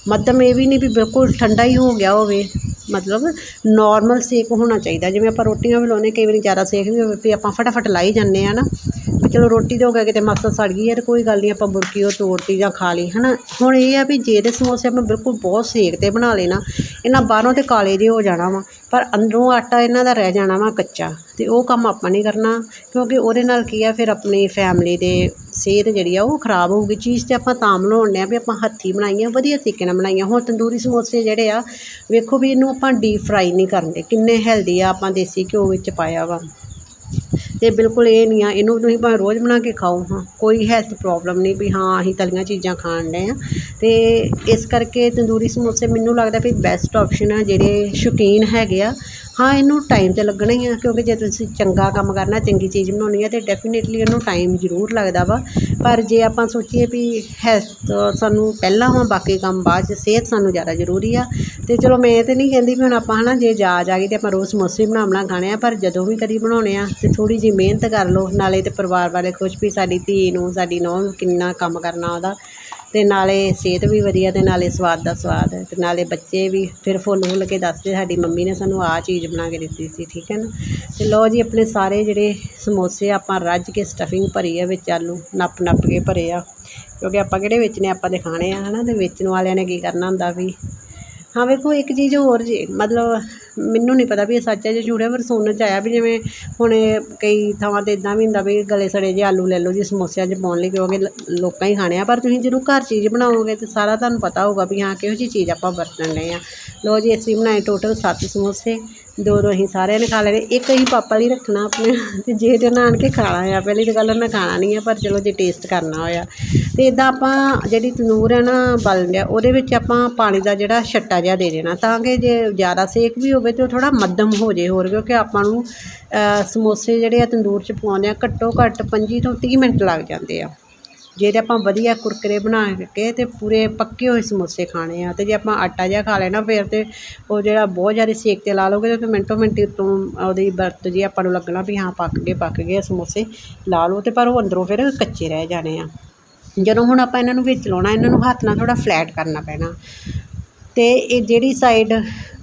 ਮੱਧਮ ਇਹ ਵੀ ਨਹੀਂ ਵੀ ਬਿਲਕੁਲ ਠੰਡਾ ਹੀ ਹੋ ਗਿਆ ਹੋਵੇ। ਮਤਲਬ ਨੋਰਮਲ ਸੇਕ ਹੋਣਾ ਚਾਹੀਦਾ। ਜਿਵੇਂ ਆਪਾਂ ਰੋਟੀਆਂ ਵੀ ਲਾਉਂਦੇ ਕਈ ਵਾਰੀ ਜ਼ਿਆਦਾ ਸੇਕ ਵੀ ਹੋਵੇ, ਵੀ ਆਪਾਂ ਫਟਾਫਟ ਲਾਈ ਜਾਂਦੇ ਆ ਨਾ। ਚਲੋ ਰੋਟੀ ਤਾਂ ਹੋ ਗਿਆ, ਕਿਤੇ ਮਾਸਾ ਸੜ ਗਈ ਹੈ ਤੇ ਕੋਈ ਗੱਲ ਨਹੀਂ, ਆਪਾਂ ਬੁਰਕੀ ਉਹ ਤੋੜਤੀ ਜਾਂ ਖਾ ਲਈ, ਹਨਾ? ਹੁਣ ਇਹ ਆ ਵੀ ਜੇ ਤੇ ਸਮੋਸੇ ਆਪਾਂ ਬਿਲਕੁਲ ਬਹੁਤ ਸੇਕ ਤੇ ਬਣਾ ਲੈਣਾ ਇਹਨਾਂ ਬਾਹਰੋਂ ਤੇ ਕਾਲੇ ਜਿਹੇ ਹੋ ਜਾਣਾ ਵਾ, ਪਰ ਅੰਦਰੋਂ ਆਟਾ ਇਹਨਾਂ ਦਾ ਰਹਿ ਜਾਣਾ ਵਾ ਕੱਚਾ, ਤੇ ਉਹ ਕੰਮ ਆਪਾਂ ਨਹੀਂ ਕਰਨਾ, ਕਿਉਂਕਿ ਉਹਦੇ ਨਾਲ ਕੀ ਆ, ਫਿਰ ਆਪਣੀ ਫੈਮਿਲੀ ਦੇ ਸਿਹਤ ਜਿਹੜੀ ਆ, ਉਹ ਖਰਾਬ ਹੋਊਗੀ, ਚੀਜ਼ ਤੇ ਆਪਾਂ ਤਾਂ ਬਣਾਉਂਦੇ ਆ ਵੀ ਆਪਾਂ ਹੱਥੀਂ ਬਣਾਈਆਂ, ਵਧੀਆ ਤਰੀਕੇ ਨਾਲ ਬਣਾਈਆਂ, ਹੁਣ ਤੰਦੂਰੀ ਸਮੋਸੇ ਜਿਹੜੇ ਆ, ਵੇਖੋ ਵੀ ਇਹਨੂੰ ਆਪਾਂ ਡੀਪ ਫਰਾਈ ਨਹੀਂ ਕਰਦੇ, ਕਿੰਨੇ ਹੈਲਦੀ ਆ ਆਪਾਂ ਦੇਸੀ ਘਿਓ ਵਿੱਚ ਪਾਇਆ ਵਾ। ਅਤੇ ਬਿਲਕੁਲ ਇਹ ਨਹੀਂ ਆ, ਇਹਨੂੰ ਤੁਸੀਂ ਭਾਵੇਂ ਰੋਜ਼ ਬਣਾ ਕੇ ਖਾਓ, ਹਾਂ, ਕੋਈ ਹੈਲਥ ਪ੍ਰੋਬਲਮ ਨਹੀਂ ਵੀ ਹਾਂ, ਅਸੀਂ ਤਲੀਆਂ ਚੀਜ਼ਾਂ ਖਾਣ ਡਏ ਹਾਂ। ਅਤੇ ਇਸ ਕਰਕੇ ਤੰਦੂਰੀ ਸਮੋਸੇ ਮੈਨੂੰ ਲੱਗਦਾ ਵੀ ਬੈਸਟ ਆਪਸ਼ਨ ਆ ਜਿਹੜੇ ਸ਼ੌਕੀਨ ਹੈਗੇ ਆ ਹਾਂ, ਇਹਨੂੰ ਟਾਈਮ ਤਾਂ ਲੱਗਣਾ ਹੀ ਆ, ਕਿਉਂਕਿ ਜੇ ਤੁਸੀਂ ਚੰਗਾ ਕੰਮ ਕਰਨਾ, ਚੰਗੀ ਚੀਜ਼ ਬਣਾਉਣੀ ਹੈ ਤਾਂ ਡੈਫੀਨੇਟਲੀ ਇਹਨੂੰ ਟਾਈਮ ਜ਼ਰੂਰ ਲੱਗਦਾ ਵਾ। ਪਰ ਜੇ ਆਪਾਂ ਸੋਚੀਏ ਵੀ ਹੈ ਸਾਨੂੰ ਪਹਿਲਾਂ ਵਾ ਬਾਕੀ ਕੰਮ ਬਾਅਦ 'ਚ ਸਿਹਤ ਸਾਨੂੰ ਜ਼ਿਆਦਾ ਜ਼ਰੂਰੀ ਆ। ਅਤੇ ਚਲੋ ਮੈਂ ਤਾਂ ਨਹੀਂ ਕਹਿੰਦੀ ਵੀ ਹੁਣ ਆਪਾਂ ਹੈ ਨਾ ਜੇ ਜਾਚ ਆ ਗਈ ਤੇ ਆਪਾਂ ਰੋਜ਼ ਸਮੋਸੇ ਬਣਾ ਬਣਾ ਖਾਣੇ ਆ, ਪਰ ਜਦੋਂ ਵੀ ਕਦੀ ਬਣਾਉਣੇ ਆ, ਤੇ ਥੋੜ੍ਹੀ ਜਿਹੀ ਮਿਹਨਤ ਕਰ ਲਓ, ਨਾਲੇ ਤਾਂ ਪਰਿਵਾਰ ਵਾਲੇ ਖੁਸ਼ ਵੀ ਸਾਡੀ ਧੀ ਨੂੰ, ਸਾਡੀ ਨੂੰਹ ਨੂੰ ਕਿੰਨਾ ਕੰਮ ਕਰਨਾ ਉਹਦਾ। ਅਤੇ ਨਾਲੇ ਸਿਹਤ ਵੀ ਵਧੀਆ ਅਤੇ ਨਾਲੇ ਸਵਾਦ ਦਾ ਸਵਾਦ ਅਤੇ ਨਾਲੇ ਬੱਚੇ ਵੀ ਫਿਰ ਫੁੱਲ ਫੁੱਲ ਕੇ ਦੱਸਦੇ ਸਾਡੀ ਮੰਮੀ ਨੇ ਸਾਨੂੰ ਆਹ ਚੀਜ਼ ਬਣਾ ਕੇ ਦਿੱਤੀ ਸੀ, ਠੀਕ ਹੈ ਨਾ? ਅਤੇ ਲਓ ਜੀ ਆਪਣੇ ਸਾਰੇ ਜਿਹੜੇ ਸਮੋਸੇ ਆਪਾਂ ਰੱਜ ਕੇ ਸਟਫਿੰਗ ਭਰੀ ਆ ਵਿੱਚ ਆਲੂ, ਨੱਪ ਨੱਪ ਕੇ ਭਰੇ ਆ, ਕਿਉਂਕਿ ਆਪਾਂ ਕਿਹੜੇ ਵੇਚਣੇ ਆਪਾਂ ਤੇ ਖਾਣੇ ਆ ਹੈ ਨਾ ਅਤੇ ਵੇਚਣ ਵਾਲਿਆਂ ਨੇ ਕੀ ਕਰਨਾ ਹੁੰਦਾ ਵੀ? ਹਾਂ, ਵੇਖੋ, ਇੱਕ ਚੀਜ਼ ਹੋਰ ਜੇ, ਮਤਲਬ ਮੈਨੂੰ ਨਹੀਂ ਪਤਾ ਵੀ ਇਹ ਸੱਚ ਹੈ ਜਾਂ ਝੂਠ ਹੈ, ਪਰ ਸੁਣਨ 'ਚ ਆਇਆ ਵੀ ਜਿਵੇਂ ਹੁਣ ਕਈ ਥਾਵਾਂ 'ਤੇ ਇੱਦਾਂ ਵੀ ਹੁੰਦਾ ਵੀ ਗਲੇ ਸੜੇ ਜਿਹੇ ਆਲੂ ਲੈ ਲਓ ਜੀ ਸਮੋਸਿਆਂ 'ਚ ਪਾਉਣ ਲਈ, ਕਿਉਂਕਿ ਲੋਕਾਂ ਹੀ ਖਾਣੇ ਆ, ਪਰ ਤੁਸੀਂ ਜਦੋਂ ਘਰ ਚੀਜ਼ ਬਣਾਓਗੇ ਤਾਂ ਸਾਰਾ ਤੁਹਾਨੂੰ ਪਤਾ ਹੋਊਗਾ ਵੀ ਹਾਂ ਕਿਹੋ ਜਿਹੀ ਚੀਜ਼ ਆਪਾਂ ਵਰਤਣ ਰਹੇ ਹਾਂ ਲਓ ਜੀ ਅਸੀਂ ਬਣਾਏ ਟੋਟਲ ਸੱਤ ਸਮੋਸੇ। ਦੋ ਦੋ ਅਸੀਂ ਸਾਰਿਆਂ ਨੇ ਖਾ ਲੈਣੇ ਇੱਕ ਅਸੀਂ ਪਾਪਾ ਲਈ ਰੱਖਣਾ ਆਪਣੇ ਤੇ ਜੇ ਤੇ ਉਹਨਾਂ ਆਣ ਕੇ ਖਾਣਾ ਆ ਪਹਿਲੀ ਤਾਂ ਗੱਲ ਉਹਨਾਂ ਖਾਣਾ ਨਹੀਂ ਆ, ਪਰ ਚਲੋ ਜੇ ਟੇਸਟ ਕਰਨਾ ਹੋਇਆ। ਤੇ ਇਦਾਂ ਆਪਾਂ ਜਿਹੜੀ ਤੰਦੂਰ ਹੈ ਨਾ ਬਲਣ ਡਿਆ ਉਹਦੇ ਵਿੱਚ ਆਪਾਂ ਪਾਣੀ ਦਾ ਜਿਹੜਾ ਛੱਟਾ ਜਿਹਾ ਦੇ ਦੇਣਾ। ਤਾਂ ਕਿ ਜੇ ਜ਼ਿਆਦਾ ਸੇਕ ਵੀ ਹੋਵੇ ਤੇ ਉਹ ਥੋੜਾ ਮੱਧਮ ਹੋ ਜੇ ਹੋਰ, ਕਿਉਂਕਿ ਆਪਾਂ ਨੂੰ ਸਮੋਸੇ ਜਿਹੜੇ ਆ ਤੰਦੂਰ 'ਚ ਪਵਾਉਂਦੇ ਆ ਘੱਟੋ ਘੱਟ 25 ਤੋਂ 30 ਮਿੰਟ ਲੱਗ ਜਾਂਦੇ ਆ। ਜੇ ਤੇ ਆਪਾਂ ਵਧੀਆ ਕੁਰਕਰੇ ਬਣਾ ਕੇ ਤੇ ਪੂਰੇ ਪੱਕੇ ਹੋਏ ਸਮੋਸੇ ਖਾਣੇ ਆ ਅਤੇ ਜੇ ਆਪਾਂ ਆਟਾ ਜਿਹਾ ਖਾ ਲੈਣਾ ਫਿਰ ਤਾਂ ਉਹ ਜਿਹੜਾ ਬਹੁਤ ਜ਼ਿਆਦਾ ਸੇਕ ਤੇ ਲਾ ਲਓਗੇ ਤੇ ਮਿੰਟੋ ਮਿੰਟ ਉੱਤੋਂ ਉਹਦੀ ਬਰਤ ਜੀ ਆਪਾਂ ਨੂੰ ਲੱਗਣਾ ਵੀ ਹਾਂ ਪੱਕ ਗਏ ਪੱਕ ਗਏ ਸਮੋਸੇ, ਲਾ ਲਓ ਅਤੇ ਪਰ ਉਹ ਅੰਦਰੋਂ ਫਿਰ ਕੱਚੇ ਰਹਿ ਜਾਣੇ ਆ। ਜਦੋਂ ਹੁਣ ਆਪਾਂ ਇਹਨਾਂ ਨੂੰ ਵਿੱਚ ਲਾਉਣਾ, ਇਹਨਾਂ ਨੂੰ ਹੱਥ ਨਾਲ ਥੋੜ੍ਹਾ ਫਲੈਟ ਕਰਨਾ ਪੈਣਾ। ਅਤੇ ਇਹ ਜਿਹੜੀ ਸਾਈਡ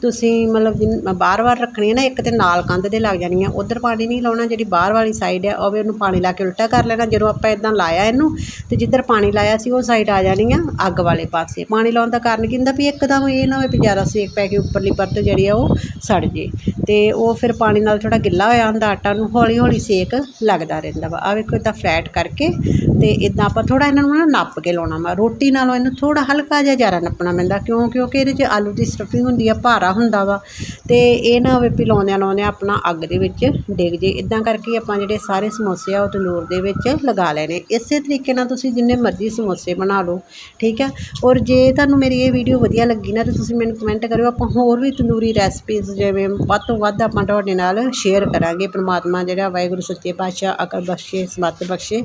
ਤੁਸੀਂ ਮਤਲਬ ਜਿਨ ਬਾਹਰ ਬਾਹਰ ਰੱਖਣੀ ਹੈ ਨਾ, ਇੱਕ ਤਾਂ ਨਾਲ ਕੰਧ ਦੇ ਲੱਗ ਜਾਣੀ ਆ, ਉੱਧਰ ਪਾਣੀ ਨਹੀਂ ਲਾਉਣਾ, ਜਿਹੜੀ ਬਾਹਰ ਵਾਲੀ ਸਾਈਡ ਆ, ਉਹ ਵੀ ਉਹਨੂੰ ਪਾਣੀ ਲਾ ਕੇ ਉਲਟਾ ਕਰ ਲੈਣਾ, ਜਦੋਂ ਆਪਾਂ ਇੱਦਾਂ ਲਾਇਆ ਇਹਨੂੰ, ਤੇ ਜਿੱਧਰ ਪਾਣੀ ਲਾਇਆ ਸੀ, ਉਹ ਸਾਈਡ ਆ ਜਾਣੀ ਆ ਅੱਗ ਵਾਲੇ ਪਾਸੇ। ਪਾਣੀ ਲਾਉਣ ਦਾ ਕਾਰਨ ਕੀ ਹੁੰਦਾ ਵੀ ਇੱਕਦਮ ਇਹ ਨਾ ਹੋਵੇ ਵੀ ਜ਼ਿਆਦਾ ਸੇਕ ਪੈ ਕੇ ਉੱਪਰਲੀ ਪਰਤ ਜਿਹੜੀ ਆ, ਉਹ ਸੜ ਜੇ। ਅਤੇ ਉਹ ਫਿਰ ਪਾਣੀ ਨਾਲ ਥੋੜ੍ਹਾ ਗਿੱਲਾ ਹੋਇਆ ਹੁੰਦਾ, ਆਟਾ ਨੂੰ ਹੌਲੀ ਹੌਲੀ ਸੇਕ ਲੱਗਦਾ ਰਹਿੰਦਾ ਵਾ। ਆ ਵੇਖੋ ਇੱਦਾਂ ਫਲੈਟ ਕਰਕੇ ਅਤੇ ਇੱਦਾਂ ਆਪਾਂ ਥੋੜ੍ਹਾ ਇਹਨਾਂ ਨੂੰ ਨਾ ਨੱਪ ਕੇ ਲਾਉਣਾ ਵਾ। ਰੋਟੀ ਨਾਲੋਂ ਇਹਨੂੰ ਥੋੜ੍ਹਾ ਹਲਕਾ ਜਿਹਾ ਜ਼ਿਆਦਾ ਨੱਪਣਾ ਪੈਂਦਾ, ਕਿਉਂ? ਕਿਉਂਕਿ ਇਹਦੇ 'ਚ ਆਲੂ ਦੀ ਸਟਫਿੰਗ ਹੁੰਦੀ ਆ, ਭਾਰਾ ਹੁੰਦਾ ਵਾ ਅਤੇ ਇਹ ਨਾ ਹੋਵੇ ਵੀ ਲਾਉਂਦਿਆਂ ਲਾਉਂਦਿਆਂ ਆਪਣਾ ਅੱਗ ਦੇ ਵਿੱਚ ਡਿੱਗ ਜੇ। ਇੱਦਾਂ ਕਰਕੇ ਆਪਾਂ ਜਿਹੜੇ ਸਾਰੇ ਸਮੋਸੇ ਆ, ਉਹ ਤੰਦੂਰ ਦੇ ਵਿੱਚ ਲਗਾ ਲੈਣੇ। ਇਸੇ ਤਰੀਕੇ ਨਾਲ ਤੁਸੀਂ ਜਿੰਨੇ ਮਰਜ਼ੀ ਸਮੋਸੇ ਬਣਾ ਲਓ, ਠੀਕ ਹੈ ਔਰ ਜੇ ਤੁਹਾਨੂੰ ਮੇਰੀ ਇਹ ਵੀਡੀਓ ਵਧੀਆ ਲੱਗੀ ਨਾ, ਤਾਂ ਤੁਸੀਂ ਮੈਨੂੰ ਕਮੈਂਟ ਕਰਿਓ। ਆਪਾਂ ਹੋਰ ਵੀ ਤੰਦੂਰੀ ਰੈਸਪੀਜ਼ ਜਿਵੇਂ ਵੱਧ ਤੋਂ ਵੱਧ ਆਪਾਂ ਤੁਹਾਡੇ ਨਾਲ ਸ਼ੇਅਰ ਕਰਾਂਗੇ। ਪ੍ਰਮਾਤਮਾ ਜਿਹੜਾ ਵਾਹਿਗੁਰੂ ਸੱਚੇ ਪਾਤਸ਼ਾਹ, ਅਕਲ ਬਖਸ਼ੇ ਸਮੱਤ ਬਖਸ਼ੇ,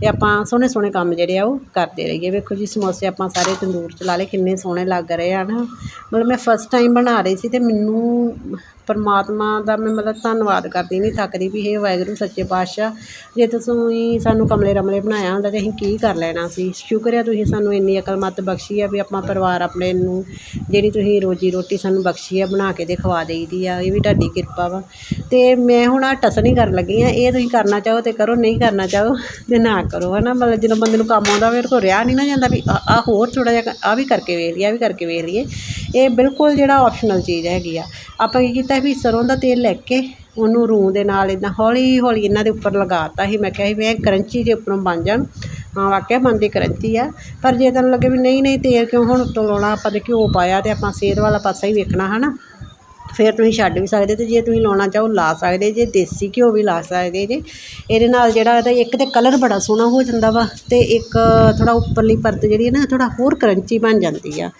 ਤੇ ਆਪਾਂ ਸੋਹਣੇ ਸੋਹਣੇ ਕੰਮ ਜਿਹੜੇ ਆ, ਉਹ ਕਰਦੇ ਰਹੀਏ। ਵੇਖੋ ਜੀ, ਸਮੋਸੇ ਆਪਾਂ ਸਾਰੇ ਤੰਦੂਰ ਚ ਲਾ ਲਏ, ਕਿੰਨੇ ਸੋਹਣੇ ਲੱਗ ਰਹੇ ਹਨ? ਮਤਲਬ ਮੈਂ ਫਸਟ ਟਾਈਮ ਬਣਾ ਰਹੀ ਸੀ ਅਤੇ ਮੈਨੂੰ ਪਰਮਾਤਮਾ ਦਾ ਮੈਂ ਮਤਲਬ ਧੰਨਵਾਦ ਕਰਦੀ, ਨਹੀਂ ਥੱਕਦੀ ਵੀ ਹੇ ਵਾਹਿਗੁਰੂ ਸੱਚੇ ਪਾਤਸ਼ਾਹ। ਜੇ ਤੁਸੀਂ ਸਾਨੂੰ ਕਮਲੇ ਰਮਲੇ ਬਣਾਇਆ ਹੁੰਦਾ ਤਾਂ ਅਸੀਂ ਕੀ ਕਰ ਲੈਣਾ ਸੀ? ਸ਼ੁਕਰ ਹੈ ਤੁਸੀਂ ਸਾਨੂੰ ਇੰਨੀ ਅਕਲ ਮੱਤ ਬਖਸ਼ੀ ਆ ਵੀ ਆਪਾਂ ਪਰਿਵਾਰ ਆਪਣੇ ਨੂੰ ਜਿਹੜੀ ਤੁਸੀਂ ਰੋਜੀ ਰੋਟੀ ਸਾਨੂੰ ਬਖਸ਼ੀ ਆ, ਬਣਾ ਕੇ ਤੇ ਖਵਾ ਦੇਈਦੀ ਆ, ਇਹ ਵੀ ਤੁਹਾਡੀ ਕਿਰਪਾ ਵਾ। ਅਤੇ ਮੈਂ ਹੁਣ ਆ ਟਸਣੀ ਕਰਨ ਲੱਗੀ ਆ, ਇਹ ਤੁਸੀਂ ਕਰਨਾ ਚਾਹੋ ਤੇ ਕਰੋ, ਨਹੀਂ ਕਰਨਾ ਚਾਹੋ ਤੇ ਨਾ ਕਰੋ ਹੈ ਨਾ ਮਤਲਬ ਜਦੋਂ ਬੰਦੇ ਨੂੰ ਕੰਮ ਆਉਂਦਾ ਫਿਰ ਕੋਲ ਰਿਹਾ ਨਹੀਂ ਨਾ ਜਾਂਦਾ ਵੀ ਆ ਹੋਰ ਥੋੜ੍ਹਾ ਜਿਹਾ ਆ ਵੀ ਕਰਕੇ ਵੇਖ ਲਈਏ ਆ ਵੀ ਕਰਕੇ ਵੇਖ ਲਈਏ। ਇਹ ਬਿਲਕੁਲ ਜਿਹੜਾ ਆਪਸ਼ਨਲ ਚੀਜ਼ ਹੈਗੀ ਆ। ਆਪਾਂ ਕੀ ਕੀਤਾ ਵੀ ਸਰੋਂ ਦਾ ਤੇਲ ਲੈ ਕੇ ਉਹਨੂੰ ਰੂੰ ਦੇ ਨਾਲ ਇੱਦਾਂ ਹੌਲੀ ਹੌਲੀ ਇਹਨਾਂ ਦੇ ਉੱਪਰ ਲਗਾਤਾ ਸੀ। ਮੈਂ ਕਿਹਾ ਸੀ ਵੀ ਇਹ ਕਰੰਚੀ ਜੇ ਉੱਪਰੋਂ ਬਣ ਜਾਣ। ਹਾਂ, ਵਾਕਿਆ ਬਣਦੀ ਕਰੰਚੀ ਆ। ਪਰ ਜੇ ਤੈਨੂੰ ਲੱਗੇ ਵੀ ਨਹੀਂ ਨਹੀਂ ਤੇਲ ਕਿਉਂ ਹੁਣ ਉੱਤੋਂ ਲਾਉਣਾ? ਆਪਾਂ ਤੇ ਘਿਓ ਪਾਇਆ ਤੇ ਆਪਾਂ ਸਿਹਤ ਵਾਲਾ ਪਾਸਾ ਹੀ ਵੇਖਣਾ ਹੈ ਨਾ ਫਿਰ ਤੁਸੀਂ ਛੱਡ ਵੀ ਸਕਦੇ ਅਤੇ ਜੇ ਤੁਸੀਂ ਲਾਉਣਾ ਚਾਹੋ ਲਾ ਸਕਦੇ, ਜੇ ਦੇਸੀ ਘਿਓ ਵੀ ਲਾ ਸਕਦੇ ਜੇ। ਇਹਦੇ ਨਾਲ ਜਿਹੜਾ ਇਹਦਾ ਇੱਕ ਤਾਂ ਕਲਰ ਬੜਾ ਸੋਹਣਾ ਹੋ ਜਾਂਦਾ ਵਾ ਅਤੇ ਇੱਕ ਥੋੜ੍ਹਾ ਉੱਪਰਲੀ ਪਰਤ ਜਿਹੜੀ ਹੈ ਨਾ, ਥੋੜ੍ਹਾ ਹੋਰ ਕਰੰਚੀ ਬਣ ਜਾਂਦੀ ਆ।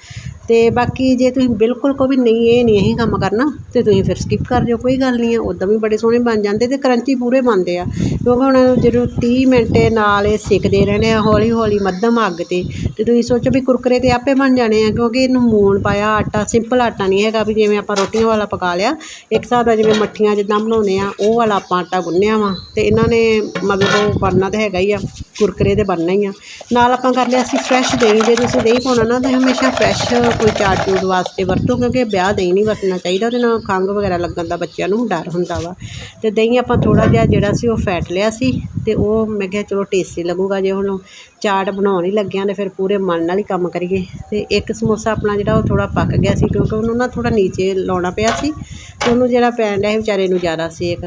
ਅਤੇ ਬਾਕੀ ਜੇ ਤੁਸੀਂ ਬਿਲਕੁਲ ਕਹੋ ਵੀ ਨਹੀਂ, ਇਹ ਨਹੀਂ ਅਸੀਂ ਕੰਮ ਕਰਨਾ, ਤਾਂ ਤੁਸੀਂ ਫਿਰ ਸਕਿਪ ਕਰ ਦਿਓ ਕੋਈ ਗੱਲ ਨਹੀਂ ਆ ਉੱਦਾਂ ਵੀ ਬੜੇ ਸੋਹਣੇ ਬਣ ਜਾਂਦੇ ਅਤੇ ਕਰੰਚੀ ਪੂਰੇ ਬਣਦੇ ਆ। ਕਿਉਂਕਿ ਹੁਣ ਜਦੋਂ ਤੀਹ ਮਿੰਟ ਨਾਲ ਇਹ ਸਿੱਕਦੇ ਰਹਿਣੇ ਆ ਹੌਲੀ ਹੌਲੀ ਮੱਧਮ ਅੱਗ ਤੇ ਅਤੇ ਤੁਸੀਂ ਸੋਚੋ ਵੀ ਕੁਰਕਰੇ ਤੇ ਆਪੇ ਬਣ ਜਾਣੇ ਆ, ਕਿਉਂਕਿ ਇਹਨੂੰ ਮੂਣ ਪਾਇਆ ਆਟਾ ਸਿੰਪਲ ਆਟਾ ਨਹੀਂ ਹੈਗਾ ਵੀ ਜਿਵੇਂ ਆਪਾਂ ਰੋਟੀਆਂ ਵਾਲਾ ਪਕਾ ਲਿਆ। ਇੱਕ ਹਿਸਾਬ ਦਾ ਜਿਵੇਂ ਮੱਠੀਆਂ ਜਿੱਦਾਂ ਬਣਾਉਂਦੇ ਆ, ਉਹ ਵਾਲਾ ਆਪਾਂ ਆਟਾ ਗੁੰਨਿਆ ਵਾ ਤੇ ਇਹਨਾਂ ਨੇ ਮਤਲਬ ਉਹ ਬਣਨਾ ਤਾਂ ਹੈਗਾ ਹੀ ਆ, ਕੁਰਕਰੇ ਦੇ ਬਣਨਾ ਹੀ ਆ। ਨਾਲ ਆਪਾਂ ਕਰ ਲਿਆ ਅਸੀਂ ਫਰੈਸ਼ ਦਹੀਂ ਜੇ ਤੁਸੀਂ ਦਹੀਂ ਪਾਉਣਾ ਨਾ ਤਾਂ ਹਮੇਸ਼ਾ ਫਰੈਸ਼ ਕੋਈ ਚਾਟ ਚੂਟ ਵਾਸਤੇ ਵਰਤੋ, ਕਿਉਂਕਿ ਵਿਆਹ ਦਹੀਂ ਨਹੀਂ ਵਰਤਣਾ ਚਾਹੀਦਾ, ਉਹਦੇ ਨਾਲ ਖੰਘ ਵਗੈਰਾ ਲੱਗਣ ਦਾ ਬੱਚਿਆਂ ਨੂੰ ਡਰ ਹੁੰਦਾ ਵਾ। ਤੇ ਦਹੀਂ ਆਪਾਂ ਥੋੜਾ ਜਿਹਾ ਜਿਹੜਾ ਸੀ ਉਹ ਫੈਟ ਲਿਆ ਸੀ ਤੇ ਉਹ ਮੈਂ ਕਿਹਾ ਚਲੋ ਟੇਸਟੀ ਲੱਗੂਗਾ ਜੇ ਹੁਣ ਚਾਟ ਬਣਾਉਣ ਹੀ ਲੱਗਿਆ ਤੇ ਫਿਰ ਪੂਰੇ ਮਨ ਨਾਲ ਹੀ ਕੰਮ ਕਰੀਏ। ਅਤੇ ਇੱਕ ਸਮੋਸਾ ਆਪਣਾ ਜਿਹੜਾ ਉਹ ਥੋੜ੍ਹਾ ਪੱਕ ਗਿਆ ਸੀ ਕਿਉਂਕਿ ਉਹਨੂੰ ਨਾ ਥੋੜ੍ਹਾ ਨੀਚੇ ਲਾਉਣਾ ਪਿਆ ਸੀ ਅਤੇ ਉਹਨੂੰ ਜਿਹੜਾ ਪੈਣ ਡਿਆ ਸੀ ਵਿਚਾਰੇ ਨੂੰ ਜ਼ਿਆਦਾ ਸੇਕ।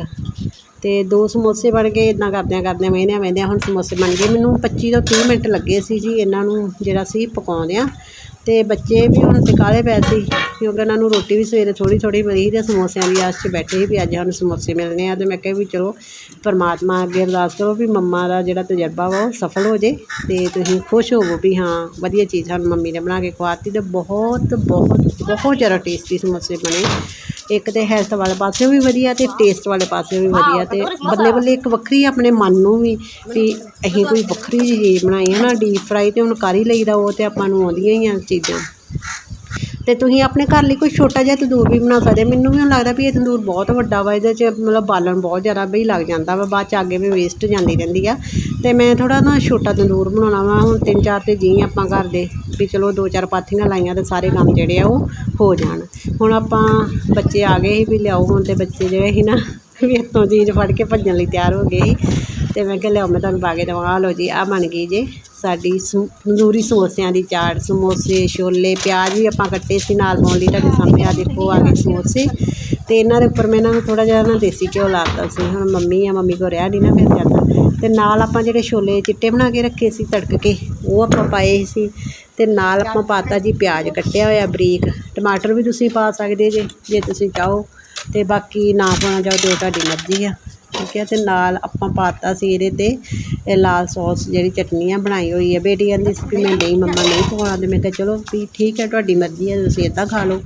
ਅਤੇ ਦੋ ਸਮੋਸੇ ਬਣ ਗਏ ਇੱਦਾਂ ਕਰਦਿਆਂ ਕਰਦਿਆਂ ਵੇਹਦਿਆਂ ਵੇਹਦਿਆਂ ਹੁਣ ਸਮੋਸੇ ਬਣ ਗਏ। ਮੈਨੂੰ 25 ਤੋਂ ਤੀਹ ਮਿੰਟ ਲੱਗੇ ਸੀ ਜੀ ਇਹਨਾਂ ਨੂੰ ਜਿਹੜਾ ਸੀ ਪਕਾਉਂਦਿਆਂ। ਤੇ ਬੱਚੇ ਵੀ ਹੁਣ ਤੇ ਕਾਹਲੇ ਪਏ ਸੀ ਕਿਉਂਕਿ ਉਹਨਾਂ ਨੂੰ ਰੋਟੀ ਵੀ ਸਵੇਰੇ ਥੋੜ੍ਹੀ ਥੋੜ੍ਹੀ ਮਿਲੀ ਤੇ ਸਮੋਸਿਆਂ ਦੀ ਆਸ 'ਚ ਬੈਠੇ ਸੀ ਵੀ ਅੱਜ ਸਾਨੂੰ ਸਮੋਸੇ ਮਿਲਣੇ ਆ ਤੇ ਮੈਂ ਕਿਹਾ ਵੀ ਚਲੋ ਪਰਮਾਤਮਾ ਅੱਗੇ ਅਰਦਾਸ ਕਰੋ ਵੀ ਮੰਮਾ ਦਾ ਜਿਹੜਾ ਤਜਰਬਾ ਵਾ ਉਹ ਸਫਲ ਹੋ ਜੇ ਤੇ ਤੁਸੀਂ ਖੁਸ਼ ਹੋਵੋ ਵੀ ਹਾਂ ਵਧੀਆ ਚੀਜ਼ ਸਾਨੂੰ ਮੰਮੀ ਨੇ ਬਣਾ ਕੇ ਖਵਾਤੀ ਤੇ ਬਹੁਤ ਬਹੁਤ ਬਹੁਤ ਜ਼ਿਆਦਾ ਟੇਸਟੀ ਸਮੋਸੇ ਬਣੇ। ਇੱਕ ਤੇ ਹੈਲਥ ਵਾਲੇ ਪਾਸੇ ਵੀ ਵਧੀਆ ਤੇ ਟੇਸਟ ਵਾਲੇ ਪਾਸੇ ਵੀ ਵਧੀਆ ਤੇ ਬੱਲੇ ਬੱਲੇ ਇੱਕ ਵੱਖਰੀ ਆਪਣੇ ਮਨ ਨੂੰ ਵੀ ਵੀ ਅਸੀਂ ਕੋਈ ਵੱਖਰੀ ਜਿਹੀ ਚੀਜ਼ ਬਣਾਈ ਹੈ ਨਾ ਡੀਪ ਫਰਾਈ ਤੇ ਹੁਣ ਕਰ ਹੀ ਲਈਦਾ ਉਹ ਤੇ ਆਪਾਂ ਨੂੰ ਆਉਂਦੀਆਂ ਹੀ ਆ ਚੀਜ਼ਾਂ। ਤੇ ਤੁਸੀਂ ਆਪਣੇ ਘਰ ਲਈ ਕੋਈ ਛੋਟਾ ਜਿਹਾ ਤੰਦੂਰ ਵੀ ਬਣਾ ਸਕਦੇ ਮੈਨੂੰ ਵੀ ਹੁਣ ਲੱਗਦਾ ਵੀ ਇਹ ਤੰਦੂਰ ਬਹੁਤ ਵੱਡਾ ਵਾ, ਇਹਦੇ 'ਚ ਮਤਲਬ ਬਾਲਣ ਬਹੁਤ ਜ਼ਿਆਦਾ ਬਈ ਲੱਗ ਜਾਂਦਾ ਵਾ, ਬਾਅਦ 'ਚ ਅੱਗੇ ਵੀ ਵੇਸਟ ਜਾਂਦੀ ਰਹਿੰਦੀ ਆ। ਤੇ ਮੈਂ ਥੋੜਾ ਨਾ ਛੋਟਾ ਤੰਦੂਰ ਬਣਾਉਣਾ ਵਾ, ਹੁਣ ਤਿੰਨ ਚਾਰ ਤੇ ਜੀ ਆਪਾਂ ਘਰ ਦੇ, ਵੀ ਚਲੋ ਦੋ ਚਾਰ ਪਾਥੀਆਂ ਲਾਈਆਂ ਤੇ ਸਾਰੇ ਕੰਮ ਜਿਹੜੇ ਆ ਉਹ ਹੋ ਜਾਣ। ਹੁਣ ਆਪਾਂ ਬੱਚੇ ਆ ਗਏ ਸੀ ਵੀ ਲਿਆਓ, ਹੁਣ ਤੇ ਬੱਚੇ ਜਿਹੜੇ ਸੀ ਨਾ, ਵੀ ਹੱਥੋਂ ਚੀਜ਼ ਫੜ ਕੇ ਭੱਜਣ ਲਈ ਤਿਆਰ ਹੋ ਗਏ ਸੀ। ਤੇ ਮੈਂ ਕਿਹਾ ਲਿਆਓ, ਮੈਂ ਤੁਹਾਨੂੰ ਪਾ ਕੇ ਦੇਵਾਂ। ਆਹ ਲਓ ਜੀ, ਆਹ ਬਣ ਗਈ ਜੇ। ਸਾਡੀ ਸਮੂ ਤੰਦੂਰੀ ਸਮੋਸਿਆਂ ਦੀ ਚਾਟ, ਸਮੋਸੇ, ਛੋਲੇ, ਪਿਆਜ਼ ਵੀ ਆਪਾਂ ਕੱਟੇ ਸੀ ਨਾਲ ਪਾਉਣ ਲਈ ਤੁਹਾਡੇ ਸਾਹਮਣੇ। ਆ ਦੇਖੋ, ਆ ਗਏ ਸਮੋਸੇ। ਅਤੇ ਇਹਨਾਂ ਦੇ ਉੱਪਰ ਮੈਂ ਇਹਨਾਂ ਨੂੰ ਥੋੜ੍ਹਾ ਜਿਹਾ ਨਾ ਦੇਸੀ ਘਿਓ ਲਾ ਦਿੱਤਾ ਸੀ। ਹੁਣ ਮੰਮੀ ਆ, ਮੰਮੀ ਕੋਲ ਰਿਹਾ ਨਹੀਂ ਨਾ ਫਿਰ ਜਾਂਦਾ ਤੇ ਨਾਲ ਆਪਾਂ ਜਿਹੜੇ ਛੋਲੇ ਚਿੱਟੇ ਬਣਾ ਕੇ ਰੱਖੇ ਸੀ ਤੜਕ ਕੇ, ਉਹ ਆਪਾਂ ਪਾਏ ਸੀ। ਅਤੇ ਨਾਲ ਆਪਾਂ ਪਾਤਾ ਜੀ ਪਿਆਜ਼ ਕੱਟਿਆ ਹੋਇਆ ਬਰੀਕ। ਟਮਾਟਰ ਵੀ ਤੁਸੀਂ ਪਾ ਸਕਦੇ ਜੇ ਜੇ ਤੁਸੀਂ ਚਾਹੋ। ਅਤੇ ਬਾਕੀ ਨਾ ਪਾਉਣਾ ਚਾਹੋ ਤੇ ਤੁਹਾਡੀ ਮਰਜ਼ੀ ਆ। ਠੀਕ ਹੈ ਅਤੇ ਨਾਲ ਆਪਾਂ ਪਾਤਾ ਸੀ ਇਹਦੇ ਤੇ, ਇਹ ਲਾਲ ਸੌਸ ਜਿਹੜੀ ਚਟਨੀ ਆ ਬਣਾਈ ਹੋਈ ਹੈ। ਬੇਟੀ ਕਹਿੰਦੀ ਸੀ ਕਿ ਮੈਂ ਨਹੀਂ, ਮੰਮਾ ਨਹੀਂ ਖਵਾਉਣਾ ਅਤੇ ਮੈਂ ਕਿਹਾ, ਚਲੋ ਵੀ ਠੀਕ ਹੈ, ਤੁਹਾਡੀ ਮਰਜ਼ੀ ਹੈ, ਤੁਸੀਂ ਇੱਦਾਂ ਖਾ ਲਓ।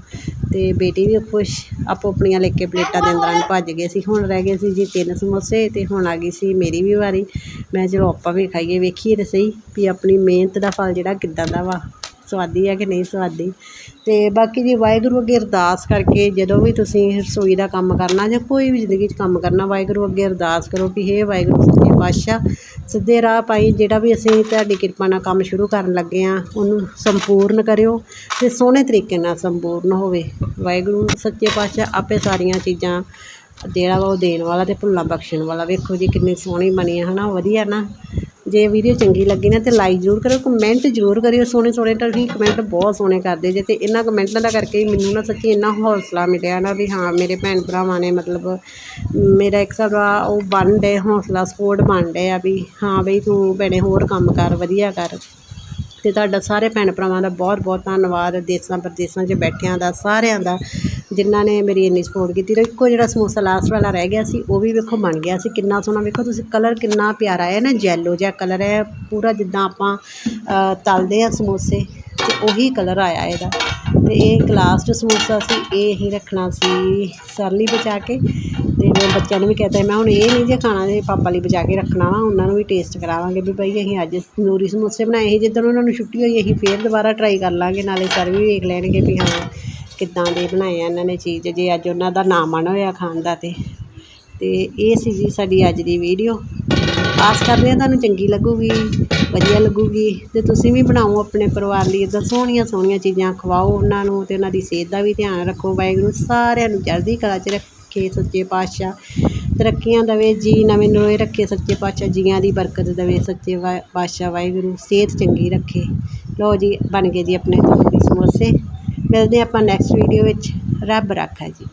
ਅਤੇ ਬੇਟੀ ਵੀ ਖੁਸ਼, ਆਪੋ ਆਪਣੀਆਂ ਲੈ ਕੇ ਪਲੇਟਾਂ ਦੇ ਅੰਦਰਾਂ ਨੂੰ ਭੱਜ ਗਏ ਸੀ। ਹੁਣ ਰਹਿ ਗਏ ਸੀ ਜੀ ਤਿੰਨ ਸਮੋਸੇ ਅਤੇ ਹੁਣ ਆ ਗਈ ਸੀ ਮੇਰੀ ਵੀ ਵਾਰੀ। ਮੈਂ ਚਲੋ ਆਪਾਂ ਵੀ ਖਾਈਏ, ਵੇਖੀਏ ਤੇ ਸਹੀ ਵੀ ਆਪਣੀ ਮਿਹਨਤ ਦਾ ਫਲ ਜਿਹੜਾ ਕਿੱਦਾਂ ਦਾ ਵਾ। ਸੁਆਦੀ ਹੈ ਕਿ ਨਹੀਂ ਸੁਆਦੀ ਅਤੇ ਬਾਕੀ ਜੀ ਵਾਹਿਗੁਰੂ ਅੱਗੇ ਅਰਦਾਸ ਕਰਕੇ ਜਦੋਂ ਵੀ ਤੁਸੀਂ ਰਸੋਈ ਦਾ ਕੰਮ ਕਰਨਾ ਜਾਂ ਕੋਈ ਵੀ ਜ਼ਿੰਦਗੀ 'ਚ ਕੰਮ ਕਰਨਾ, ਵਾਹਿਗੁਰੂ ਅੱਗੇ ਅਰਦਾਸ ਕਰੋ ਵੀ ਹੇ ਵਾਹਿਗੁਰੂ ਸੱਚੇ ਪਾਤਸ਼ਾਹ, ਸਿੱਧੇ ਰਾਹ ਪਾਈ ਜਿਹੜਾ ਵੀ ਅਸੀਂ ਤੁਹਾਡੀ ਕਿਰਪਾ ਨਾਲ ਕੰਮ ਸ਼ੁਰੂ ਕਰਨ ਲੱਗੇ ਹਾਂ, ਉਹਨੂੰ ਸੰਪੂਰਨ ਕਰਿਓ ਅਤੇ ਸੋਹਣੇ ਤਰੀਕੇ ਨਾਲ ਸੰਪੂਰਨ ਹੋਵੇ। ਵਾਹਿਗੁਰੂ ਸੱਚੇ ਪਾਤਸ਼ਾਹ ਆਪੇ ਸਾਰੀਆਂ ਚੀਜ਼ਾਂ ਜਿਹੜਾ ਵਾ ਉਹ ਦੇਣ ਵਾਲਾ ਅਤੇ ਭੁੱਲਾਂ ਬਖਸ਼ਣ ਵਾਲਾ। ਵੇਖੋ ਜੀ ਕਿੰਨੀ ਸੋਹਣੀ ਬਣੀ ਹੈ ਨਾ ਵਧੀਆ ਨਾ? ਜੇ ਵੀਡੀਓ ਚੰਗੀ ਲੱਗੀ ਨਾ ਤੇ ਲਾਈਕ ਜ਼ਰੂਰ ਕਰਿਓ ਕਮੈਂਟ ਜ਼ਰੂਰ ਕਰਿਓ, ਸੋਹਣੇ ਸੋਹਣੇ ਤੁਸੀਂ ਕਮੈਂਟ ਬਹੁਤ ਸੋਹਣੇ ਕਰਦੇ ਜੇ ਤੇ ਇਹਨਾਂ ਕਮੈਂਟਾਂ ਦਾ ਕਰਕੇ ਮੈਨੂੰ ਨਾ ਸੱਚੀ ਇੰਨਾ ਹੌਸਲਾ ਮਿਲਿਆ ਨਾ ਵੀ ਹਾਂ, ਮੇਰੇ ਭੈਣ ਭਰਾਵਾਂ ਨੇ ਮਤਲਬ ਮੇਰਾ ਇੱਕ ਹਿਸਾਬ ਦਾ ਉਹ ਬਣ ਡੇ ਹੌਸਲਾ ਸਪੋਰਟ ਬਣ ਡੇ ਆ ਵੀ ਹਾਂ ਬਈ ਤੂੰ ਭੈਣੇ ਹੋਰ ਕੰਮ ਕਰ, ਵਧੀਆ ਕਰ। ਤੇ ਤੁਹਾਡਾ ਸਾਰੇ ਭੈਣ ਭਰਾਵਾਂ ਦਾ ਬਹੁਤ ਬਹੁਤ ਧੰਨਵਾਦ, ਦੇਸਾਂ ਪ੍ਰਦੇਸਾਂ 'ਚ ਬੈਠਿਆਂ ਦਾ, ਸਾਰਿਆਂ ਦਾ, ਜਿਨ੍ਹਾਂ ਨੇ ਮੇਰੀ ਇੰਨੀ ਸਪੋਰਟ ਕੀਤੀ। ਤੇ ਇੱਕੋ ਜਿਹੜਾ ਸਮੋਸਾ ਲਾਸਟ ਵਾਲਾ ਰਹਿ ਗਿਆ ਸੀ, ਉਹ ਵੀ ਵੇਖੋ ਬਣ ਗਿਆ ਸੀ। ਕਿੰਨਾ ਸੋਹਣਾ ਵੇਖੋ, ਤੁਸੀਂ ਕਲਰ ਕਿੰਨਾ ਪਿਆਰਾ ਹੈ ਨਾ ਜੈਲੋ ਜਿਹਾ ਕਲਰ ਹੈ। ਪੂਰਾ ਜਿੱਦਾਂ ਆਪਾਂ ਤਲਦੇ ਆ ਸਮੋਸੇ ਤੇ ਉਹੀ ਕਲਰ ਆਇਆ ਇਹਦਾ। ਅਤੇ ਇਹ ਇੱਕ ਲਾਸਟ ਸਮੋਸਾ ਸੀ ਇਹ ਅਸੀਂ ਰੱਖਣਾ ਸੀ ਸਰ ਲਈ ਬਚਾ ਕੇ। ਅਤੇ ਮੈਂ ਬੱਚਿਆਂ ਨੂੰ ਵੀ ਕਹਿ ਕਹਤਾ, ਮੈਂ ਹੁਣ ਇਹ ਨਹੀਂ ਜੇ ਖਾਣਾ ਜੇ ਪਾਪਾ ਲਈ ਬਚਾ ਕੇ ਰੱਖਣਾ ਵਾ, ਉਹਨਾਂ ਨੂੰ ਵੀ ਟੇਸਟ ਕਰਾਵਾਂਗੇ ਵੀ ਭਾਈ ਅਸੀਂ ਅੱਜ ਨੂਰੀ ਸਮੋਸੇ ਬਣਾਏ ਸੀ, ਜਿੱਦਣ ਉਹਨਾਂ ਨੂੰ ਛੁੱਟੀ ਹੋਈ ਅਸੀਂ ਫਿਰ ਦੁਬਾਰਾ ਟਰਾਈ ਕਰ ਲਾਂਗੇ, ਨਾਲੇ ਸਰ ਵੀ ਵੇਖ ਲੈਣਗੇ ਵੀ ਹਾਂ ਕਿੱਦਾਂ ਦੇ ਬਣਾਏ ਆ ਇਹਨਾਂ ਨੇ ਚੀਜ਼, ਜੇ ਅੱਜ ਉਹਨਾਂ ਦਾ ਨਾਮ ਮਨ ਹੋਇਆ ਖਾਣ ਦਾ ਤਾਂ। ਤੇ ਇਹ ਸੀ ਜੀ ਸਾਡੀ ਅੱਜ ਦੀ ਵੀਡੀਓ ਆਸ ਕਰਦੇ ਹਾਂ ਤੁਹਾਨੂੰ ਚੰਗੀ ਲੱਗੂਗੀ, ਵਧੀਆ ਲੱਗੂਗੀ ਅਤੇ ਤੁਸੀਂ ਵੀ ਬਣਾਓ ਆਪਣੇ ਪਰਿਵਾਰ ਲਈ ਇੱਦਾਂ ਸੋਹਣੀਆਂ ਸੋਹਣੀਆਂ ਚੀਜ਼ਾਂ ਖਵਾਓ ਉਹਨਾਂ ਨੂੰ ਅਤੇ ਉਹਨਾਂ ਦੀ ਸਿਹਤ ਦਾ ਵੀ ਧਿਆਨ ਰੱਖੋ, ਵਾਹਿਗੁਰੂ ਸਾਰਿਆਂ ਨੂੰ ਚੜ੍ਹਦੀ ਕਲਾ 'ਚ ਰੱਖੇ ਸੱਚੇ ਪਾਤਸ਼ਾਹ, ਤਰੱਕੀਆਂ ਦੇਵੇ, ਜੀ ਨਵੇਂ ਨਵੇਂ ਰੱਖੇ ਸੱਚੇ ਪਾਤਸ਼ਾਹ, ਜੀਆਂ ਦੀ ਬਰਕਤ ਦੇਵੇ ਸੱਚੇ ਵਾ- ਪਾਤਸ਼ਾਹ ਵਾਹਿਗੁਰੂ, ਸਿਹਤ ਚੰਗੀ ਰੱਖੇ। ਲਓ ਜੀ, ਬਣ ਗਏ ਜੀ ਆਪਣੇ ਤੰਦੂਰੀ ਸਮੋਸੇ। ਮਿਲਦੇ ਆਪਾਂ ਨੈਕਸਟ ਵੀਡੀਓ ਵਿੱਚ। ਰੱਬ ਰਾਖਾ ਜੀ।